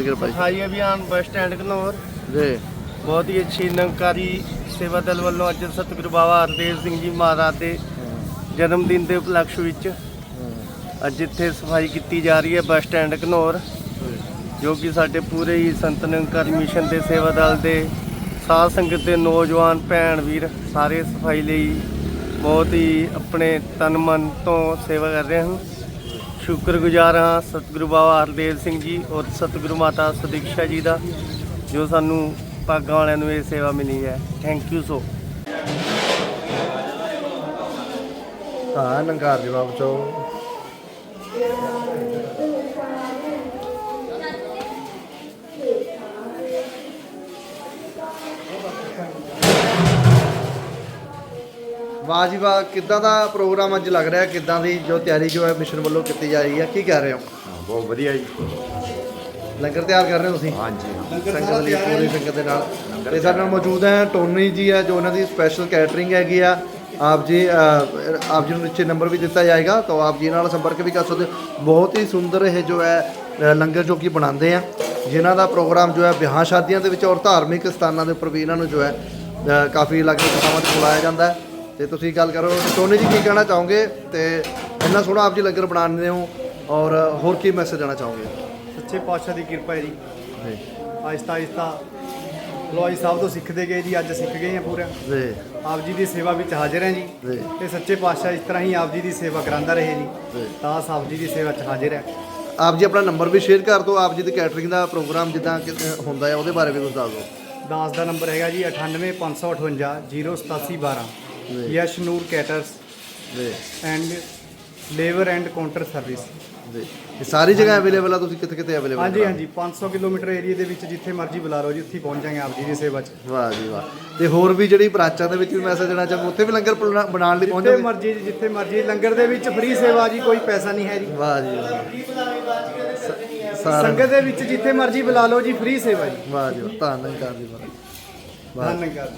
S8: ਉਹਦੇ ਕਿਰ ਭਾਈ
S15: ਸਫ਼ਾਈ ਅਭਿਆਨ ਬੱਸ ਸਟੈਂਡ ਘਨੌਰ।
S8: ਜੀ।
S15: ਬਹੁਤ ਹੀ ਅੱਛੀ ਨਿਰੰਕਾਰੀ ਸੇਵਾ ਦਲ ਵੱਲੋਂ ਅੱਜ ਸਤਿਗੁਰੂ ਬਾਬਾ ਹਰਦੇਵ ਸਿੰਘ ਜੀ ਮਹਾਰਾਜ ਦੇ ਜਨਮ ਦਿਨ ਦੇ ਉਪਲਕਸ਼ ਵਿੱਚ ਅੱਜ ਇੱਥੇ ਸਫ਼ਾਈ ਕੀਤੀ ਜਾ ਰਹੀ ਹੈ ਬੱਸ ਸਟੈਂਡ ਘਨੌਰ ਜੋ ਕਿ ਸਾਡੇ ਪੂਰੇ ਹੀ ਸੰਤ ਨਿਰੰਕਾਰੀ ਮਿਸ਼ਨ ਦੇ ਸੇਵਾ ਦਲ ਦੇ ਸਾਧ ਸੰਗਤ ਦੇ ਨੌਜਵਾਨ ਭੈਣ ਵੀਰ ਸਾਰੇ ਸਫ਼ਾਈ ਲਈ ਬਹੁਤ ਹੀ ਆਪਣੇ ਤਨ ਮਨ ਤੋਂ ਸੇਵਾ ਕਰ ਰਹੇ ਹਨ। ਸ਼ੁਕਰਗੁਜ਼ਾਰ ਹਾਂ ਸਤਿਗੁਰੂ ਬਾਬਾ ਹਰਦੇਵ ਸਿੰਘ ਜੀ ਔਰ ਸਤਿਗੁਰੂ ਮਾਤਾ ਸਦੀਕਸ਼ਾ ਜੀ ਦਾ, ਜੋ ਸਾਨੂੰ ਭਾਗਾਂ ਵਾਲਿਆਂ ਨੂੰ ਇਹ ਸੇਵਾ ਮਿਲੀ ਹੈ। ਥੈਂਕ ਯੂ ਸੋ
S8: ਹਾਂ ਨੰਕਾਰ ਜਵਾਬ ਚੋ ਵਾਹ ਜੀ ਵਾਹ ਕਿੱਦਾਂ ਦਾ ਪ੍ਰੋਗਰਾਮ ਅੱਜ ਲੱਗ ਰਿਹਾ? ਕਿੱਦਾਂ ਦੀ ਜੋ ਤਿਆਰੀ ਜੋ ਹੈ ਮਿਸ਼ਨ ਵੱਲੋਂ ਕੀਤੀ ਜਾ ਰਹੀ ਹੈ? ਕੀ ਕਹਿ ਰਹੇ ਹੋ?
S13: ਬਹੁਤ ਵਧੀਆ ਜੀ।
S8: ਲੰਗਰ ਤਿਆਰ ਕਰ ਰਹੇ ਹੋ ਤੁਸੀਂ? ਹਾਂਜੀ ਸੰਗਤ ਲਈ ਪੂਰੀ ਸੰਗਤ ਦੇ ਨਾਲ। ਤੇ ਸਾਡੇ ਨਾਲ ਮੌਜੂਦ ਹੈ ਟੋਨੀ ਜੀ ਹੈ ਜੋ ਉਹਨਾਂ ਦੀ ਸਪੈਸ਼ਲ ਕੈਟਰਿੰਗ ਹੈਗੀ ਆ। ਆਪ ਜੀ ਅ, ਆਪ ਜੀ ਨੂੰ ਨੀਚੇ ਨੰਬਰ ਵੀ ਦਿੱਤਾ ਜਾਏਗਾ ਤਾਂ ਆਪ ਜੀ ਨਾਲ ਸੰਪਰਕ ਵੀ ਕਰ ਸਕਦੇ ਹੋ। ਬਹੁਤ ਹੀ ਸੁੰਦਰ ਇਹ ਜੋ ਹੈ ਅ, ਲੰਗਰ ਜੋ ਕਿ ਬਣਾਉਂਦੇ ਆ। ਜਿਨ੍ਹਾਂ ਦਾ ਪ੍ਰੋਗਰਾਮ ਜੋ ਹੈ ਵਿਆਹ ਸ਼ਾਦੀਆਂ ਦੇ ਵਿੱਚ ਔਰ ਧਾਰਮਿਕ ਸਥਾਨਾਂ ਦੇ ਉੱਪਰ ਵੀ ਇਹਨਾਂ ਨੂੰ ਜੋ ਹੈ ਅ, ਕਾਫੀ ਅਲੱਗ-ਅਲੱਗ ਥਾਵਾਂ ਤੇ ਬੁਲਾਇਆ ਜਾਂਦਾ ਹੈ। ਤੇ ਤੁਸੀਂ ਗੱਲ ਕਰੋ ਟੋਨੀ ਜੀ ਕੀ ਕਹਿਣਾ ਚਾਹੋਗੇ? ਤੇ ਇੰਨਾ ਸੋਹਣਾ ਆਪ ਜੀ ਲੰਗਰ ਬਣਾਉਂਦੇ ਹੋ ਔਰ ਹੋਰ ਕੀ ਮੈਸੇਜ ਦੇਣਾ ਚਾਹੋਗੇ?
S15: ਸੱਚੇ ਪਾਤਸ਼ਾਹ ਦੀ ਕਿਰਪਾ ਹੈ ਜੀ। ਆਹਿਸਤਾ ਆਹਿਸਤਾ। ਲੋਈ ਸਾਹਿਬ ਤੋਂ ਸਿੱਖਦੇ ਗਏ ਜੀ ਅੱਜ ਸਿੱਖ ਗਏ ਹਾਂ ਪੂਰਾ।
S8: ਜੀ।
S15: ਆਪ ਜੀ ਦੀ ਸੇਵਾ ਵਿੱਚ ਹਾਜ਼ਰ ਹਾਂ ਜੀ।
S8: ਜੀ।
S15: ਤੇ ਸੱਚੇ ਪਾਤਸ਼ਾਹ ਇਸ ਤਰ੍ਹਾਂ ਹੀ ਆਪ ਜੀ ਦੀ ਸੇਵਾ ਕਰਾਂਦਾ ਰਹੇ ਜੀ।
S8: ਜੀ।
S15: ਤਾਂ ਆਪ ਜੀ ਦੀ ਸੇਵਾ 'ਚ ਹਾਜ਼ਰ ਹੈ।
S8: ਆਪ ਜੀ ਆਪਣਾ ਨੰਬਰ ਵੀ ਸ਼ੇਅਰ ਕਰ ਦਿਓ ਆਪ ਜੀ ਦੀ ਕੈਟਰਿੰਗ ਦਾ ਪ੍ਰੋਗਰਾਮ ਜਿੱਦਾਂ ਕਿ ਹੁੰਦਾ ਹੈ ਉਹਦੇ ਬਾਰੇ ਵੀ ਕੁਝ ਦੱਸ ਦਿਓ।
S15: ਦਾਸ ਦਾ ਨੰਬਰ ਹੈਗਾ ਜੀ 98558 08712 Yash Noor caterers
S8: ji.
S15: And labour and counter service.
S1: Ji. ਇਹ ਸਾਰੀ ਜਗ੍ਹਾ ਅਵੇਲੇਬਲ ਆ ਤੁਸੀਂ ਕਿੱਥੇ ਕਿੱਥੇ ਅਵੇਲੇਬਲ
S12: ਹਾਂਜੀ ਹਾਂਜੀ 500 ਕਿਲੋਮੀਟਰ ਏਰੀਆ ਦੇ ਵਿੱਚ ਜਿੱਥੇ ਮਰਜ਼ੀ ਬੁਲਾ ਲਓ ਜੀ ਉੱਥੇ ਹੀ ਪਹੁੰਚ ਜਾਵਾਂਗੇ ਆਪ ਜੀ ਦੀ ਸੇਵਾ 'ਚ।
S1: ਵਾਹ ਜੀ ਵਾਹ। ਤੇ ਹੋਰ ਵੀ ਜਿਹੜੀ ਬਰਾਚਾਂ ਦੇ ਵਿੱਚ ਵੀ ਮੈਸੇਜ ਦੇਣਾ ਚਾਹੁੰਦੇ ਉੱਥੇ ਵੀ ਲੰਗਰ ਬਣਾ- ਬਣਾਉਣ ਲਈ
S12: ਜਿੱਥੇ
S1: ਪਹੁੰਚੋਗੇ
S12: ਮਰਜ਼ੀ ਜੀ, ਜਿੱਥੇ ਮਰਜ਼ੀ ਲੰਗਰ ਦੇ ਵਿੱਚ ਫ੍ਰੀ ਸੇਵਾ ਜੀ ਕੋਈ ਪੈਸਾ ਨਹੀਂ ਹੈ ਜੀ।
S1: ਵਾਹ ਜੀ ਵਾਹ। ਸਾਰਾ
S12: ਸੰਗਤ ਦੇ ਵਿੱਚ ਜਿੱਥੇ ਮਰਜ਼ੀ ਬੁਲਾ ਲਓ ਜੀ ਫ੍ਰੀ ਸੇਵਾ ਜੀ।
S1: ਵਾਹ ਜੀ ਵਾਹ ਧੰਨਵਾਦ ਜੀ ਵਾਹ।
S12: ਧੰਨਵਾਦ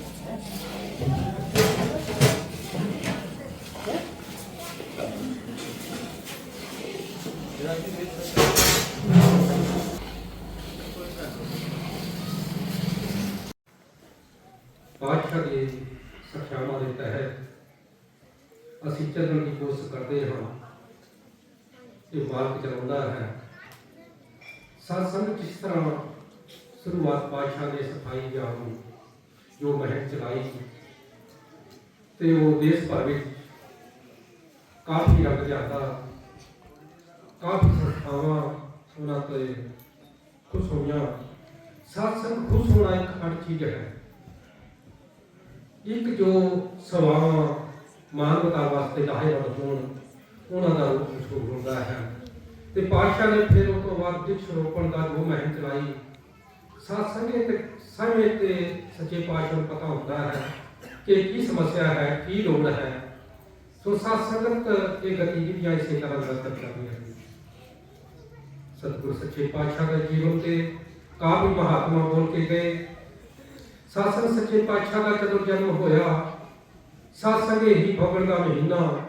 S6: ਪਾਤਸ਼ਾਹ ਦੀ ਸਿੱਖਿਆਵਾਂ ਦੇ ਤਹਿਤ ਅਸੀਂ ਚੱਲਣ ਦੀ ਕੋਸ਼ਿਸ਼ ਕਰਦੇ ਹਾਂ ਇਹ ਮਾਰਗ ਚਲਾਉਂਦਾ ਹੈ। ਸਾਧ ਸੰਗਤ ਜਿਸ ਤਰ੍ਹਾਂ ਸ਼ੁਰੂਆਤ ਪਾਤਸ਼ਾਹ ਦੇ ਸਫ਼ਾਈ ਜਾਮ ਜੋ ਮਹਿਕ ਚਲਾਈ ਤੇ ਉਹ ਦੇਸ਼ ਭਰ ਵਿੱਚ ਕਾਫੀ ਰੰਗ ਜਾਂਦਾ ਕਾਫੀ ਸੰਸਥਾਵਾਂ ਉਹਨਾਂ ਤੇ ਖੁਸ਼ ਹੋਈਆਂ। ਸਾਧ ਸੰਗਤ ਖੁਸ਼ ਹੋਣਾ ਇੱਕ ਹਰ ਚੀਜ਼ ਹੈ। ਇੱਕ ਜੋ ਸਵਾ ਮਾਨਵਤਾ ਵਾਸਤੇ ਲਾਹੇਵੰਦ ਹੋਣ, ਉਹਨਾਂ ਦਾ ਰੂਪ ਮਸ਼ਹੂਰ ਹੁੰਦਾ ਹੈ। ਤੇ ਪਾਤਸ਼ਾਹ ਨੇ ਫਿਰ ਉਹ ਤੋਂ ਬਾਅਦ ਦਿੱਖ ਰੋਪਣ ਦਾ ਜੋ ਮਹਿਮ ਚਲਾਈ ਸਾਧ ਸੰਗਤ ਤੇ, ਸਮੇਂ ਤੇ ਸੱਚੇ ਪਾਤਸ਼ਾਹ ਨੂੰ ਪਤਾ ਹੁੰਦਾ ਹੈ ਕਿ ਕੀ ਸਮੱਸਿਆ ਹੈ, ਕੀ ਲੋੜ ਹੈ। ਸੋ ਸਾਧ ਸੰਗਤ ਇਹ ਗਤੀਵਿਧੀਆਂ ਇਸੇ ਤਰ੍ਹਾਂ ਨਿਰੰਤਰ ਕਰਦੀਆਂ ਹਨ। ਸਤਿਗੁਰ ਸੱਚੇ ਪਾਤਸ਼ਾਹ ਦੇ ਜੀਵਨ ਤੇ ਕਾਫੀ ਮਹਾਤਮਾ ਬੋਲ ਕੇ ਗਏ। ਸਾਸਨ ਸੱਚੇ ਪਾਤਸ਼ਾਹ ਦਾ ਜਦੋਂ ਜਨਮ ਹੋਇਆ, ਸਾਸੰਗੇ ਹੀ ਫਗਣ ਦਾ ਮਹੀਨਾ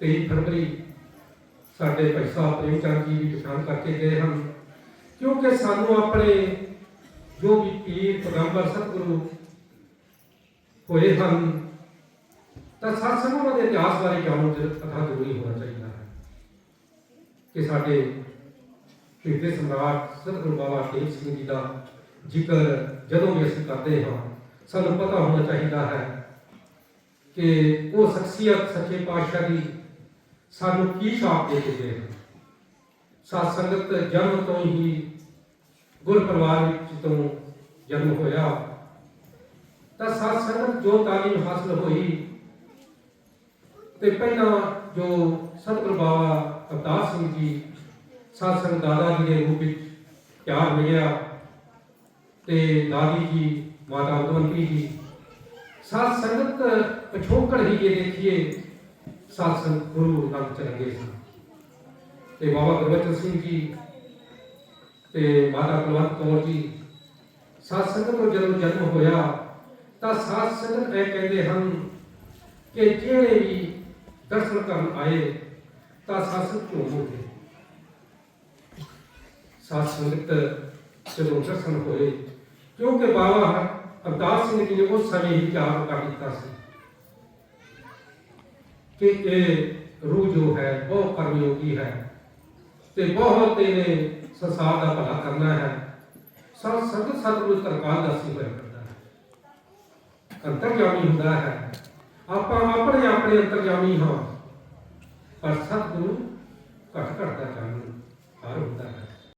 S6: 23 ਫਰਵਰੀ ਸਾਡੇ ਭਾਈ ਸਾਹਿਬ ਪ੍ਰੇਮ ਚੰਦ ਜੀ ਵੀ ਪਛਾਣ ਕਰਕੇ ਗਏ ਹਨ। ਕਿਉਂਕਿ ਸਾਨੂੰ ਆਪਣੇ ਜੋ ਵੀ ਪੀਰ, ਪੈਗੰਬਰ, ਸਤਿਗੁਰੂ ਹੋਏ ਹਨ, ਤਾਂ ਸਾਸਨ ਉਹਨਾਂ ਦੇ ਇਤਿਹਾਸ ਬਾਰੇ ਜਾਣਨ ਦੀ ਕਥਾ ਜ਼ਰੂਰੀ ਹੋਣਾ ਚਾਹੀਦਾ ਹੈ ਕਿ ਸਾਡੇ ਹਿਰਦੇ ਸਮਰਾਟ ਸਤਿਗੁਰੂ ਬਾਬਾ ਤੇਜ ਸਿੰਘ ਜੀ ਦਾ ਜ਼ਿਕਰ ਜਦੋਂ ਵੀ ਅਸੀਂ ਕਰਦੇ ਹਾਂ, ਸਾਨੂੰ ਪਤਾ ਹੋਣਾ ਚਾਹੀਦਾ ਹੈ ਕਿ ਉਹ ਸ਼ਖਸੀਅਤ, ਸੱਚੇ ਪਾਤਸ਼ਾਹ ਦੀ ਸਾਨੂੰ ਕੀ ਛਾਪ ਦੇ ਕੇ ਗਏ ਹਨ। ਸਾਧ ਸੰਗਤ ਜਨਮ ਤੋਂ ਹੀ ਗੁਰ ਪਰਿਵਾਰ ਵਿੱਚ ਤੋਂ ਜਨਮ ਹੋਇਆ। ਤਾਂ ਸਾਧ ਸੰਗਤ ਜੋ ਤਾਲੀਮ ਹਾਸਲ ਹੋਈ ਤੇ ਪਹਿਲਾਂ ਜੋ ਸਤਿਗੁਰ ਬਾਬਾ ਅਵਤਾਰ ਸਿੰਘ ਜੀ, ਸਾਧ ਸੰਗਤ ਦਾਦਾ ਜੀ ਦੇ ਰੂਪ ਵਿੱਚ ਪਿਆਰ ਮਿਲਿਆ ਤੇ ਦਾਦੀ ਜੀ ਮਾਤਾ ਉਦਵੰਤੀ ਜੀ। ਸਾਧ ਸੰਗਤ ਪਿਛੋਕੜ ਹੀ ਜੇ ਦੇਖੀਏ, ਸਾਧ ਸੰਗਤ ਗੁਰੂ ਰੰਗ ਚ ਸਨ। ਤੇ ਬਾਬਾ ਗੁਰਬਚਨ ਸਿੰਘ ਜੀ ਤੇ ਮਾਤਾ ਕੁਲਵੰਤ ਕੌਰ ਜੀ, ਸਾਧ ਸੰਗਤ ਨੂੰ ਜਦੋਂ ਜਨਮ ਹੋਇਆ, ਤਾਂ ਸਾਧ ਸੰਗਤ ਇਹ ਕਹਿੰਦੇ ਹਨ ਕਿ ਜਿਹੜੇ ਵੀ ਦਰਸ਼ਨ ਕਰਨ ਆਏ, ਤਾਂ ਸਾਧ ਸੰਗਤ ਝੂਮ ਉੱਠੇ। ਸਾਧ ਸੰਗਤ ਜਦੋਂ ਦਰਸ਼ਨ ਹੋਏ ਕਿਉਂਕਿ ਬਾਬਾ ਅਰਦਾਸ ਸਿੰਘ ਜੀ ਨੇ ਉਸ ਸਮੇਂ ਹੀ ਤਿਆਰ ਕਰ ਦਿੱਤਾ ਸੀ ਕਿ ਇਹ ਰੂਹ ਜੋ ਹੈ, ਬਹੁਤ ਕਰਮਯੋਗੀ ਹੈ ਤੇ ਬਹੁਤ ਇਹਨੇ ਸੰਸਾਰ ਦਾ ਭਲਾ ਕਰਨਾ ਹੈ। ਸਭ ਸੰਗਤ ਸਤਿਗੁਰੂ ਤਰਕਾਲ ਦਾਸੀ ਹੋਇਆ ਕਰਦਾ ਹੈ। ਅੰਤਰਜਾਮੀ ਹੁੰਦਾ ਹੈ। ਆਪਾਂ ਆਪਣੇ ਆਪਣੇ ਅੰਤਰਜਾਮੀ ਹਾਂ। ਪਰ ਸਤਿਗੁਰੂ ਘਟ ਘਟ ਜਾਣੂ ਹਰ ਹੁੰਦਾ ਹੈ।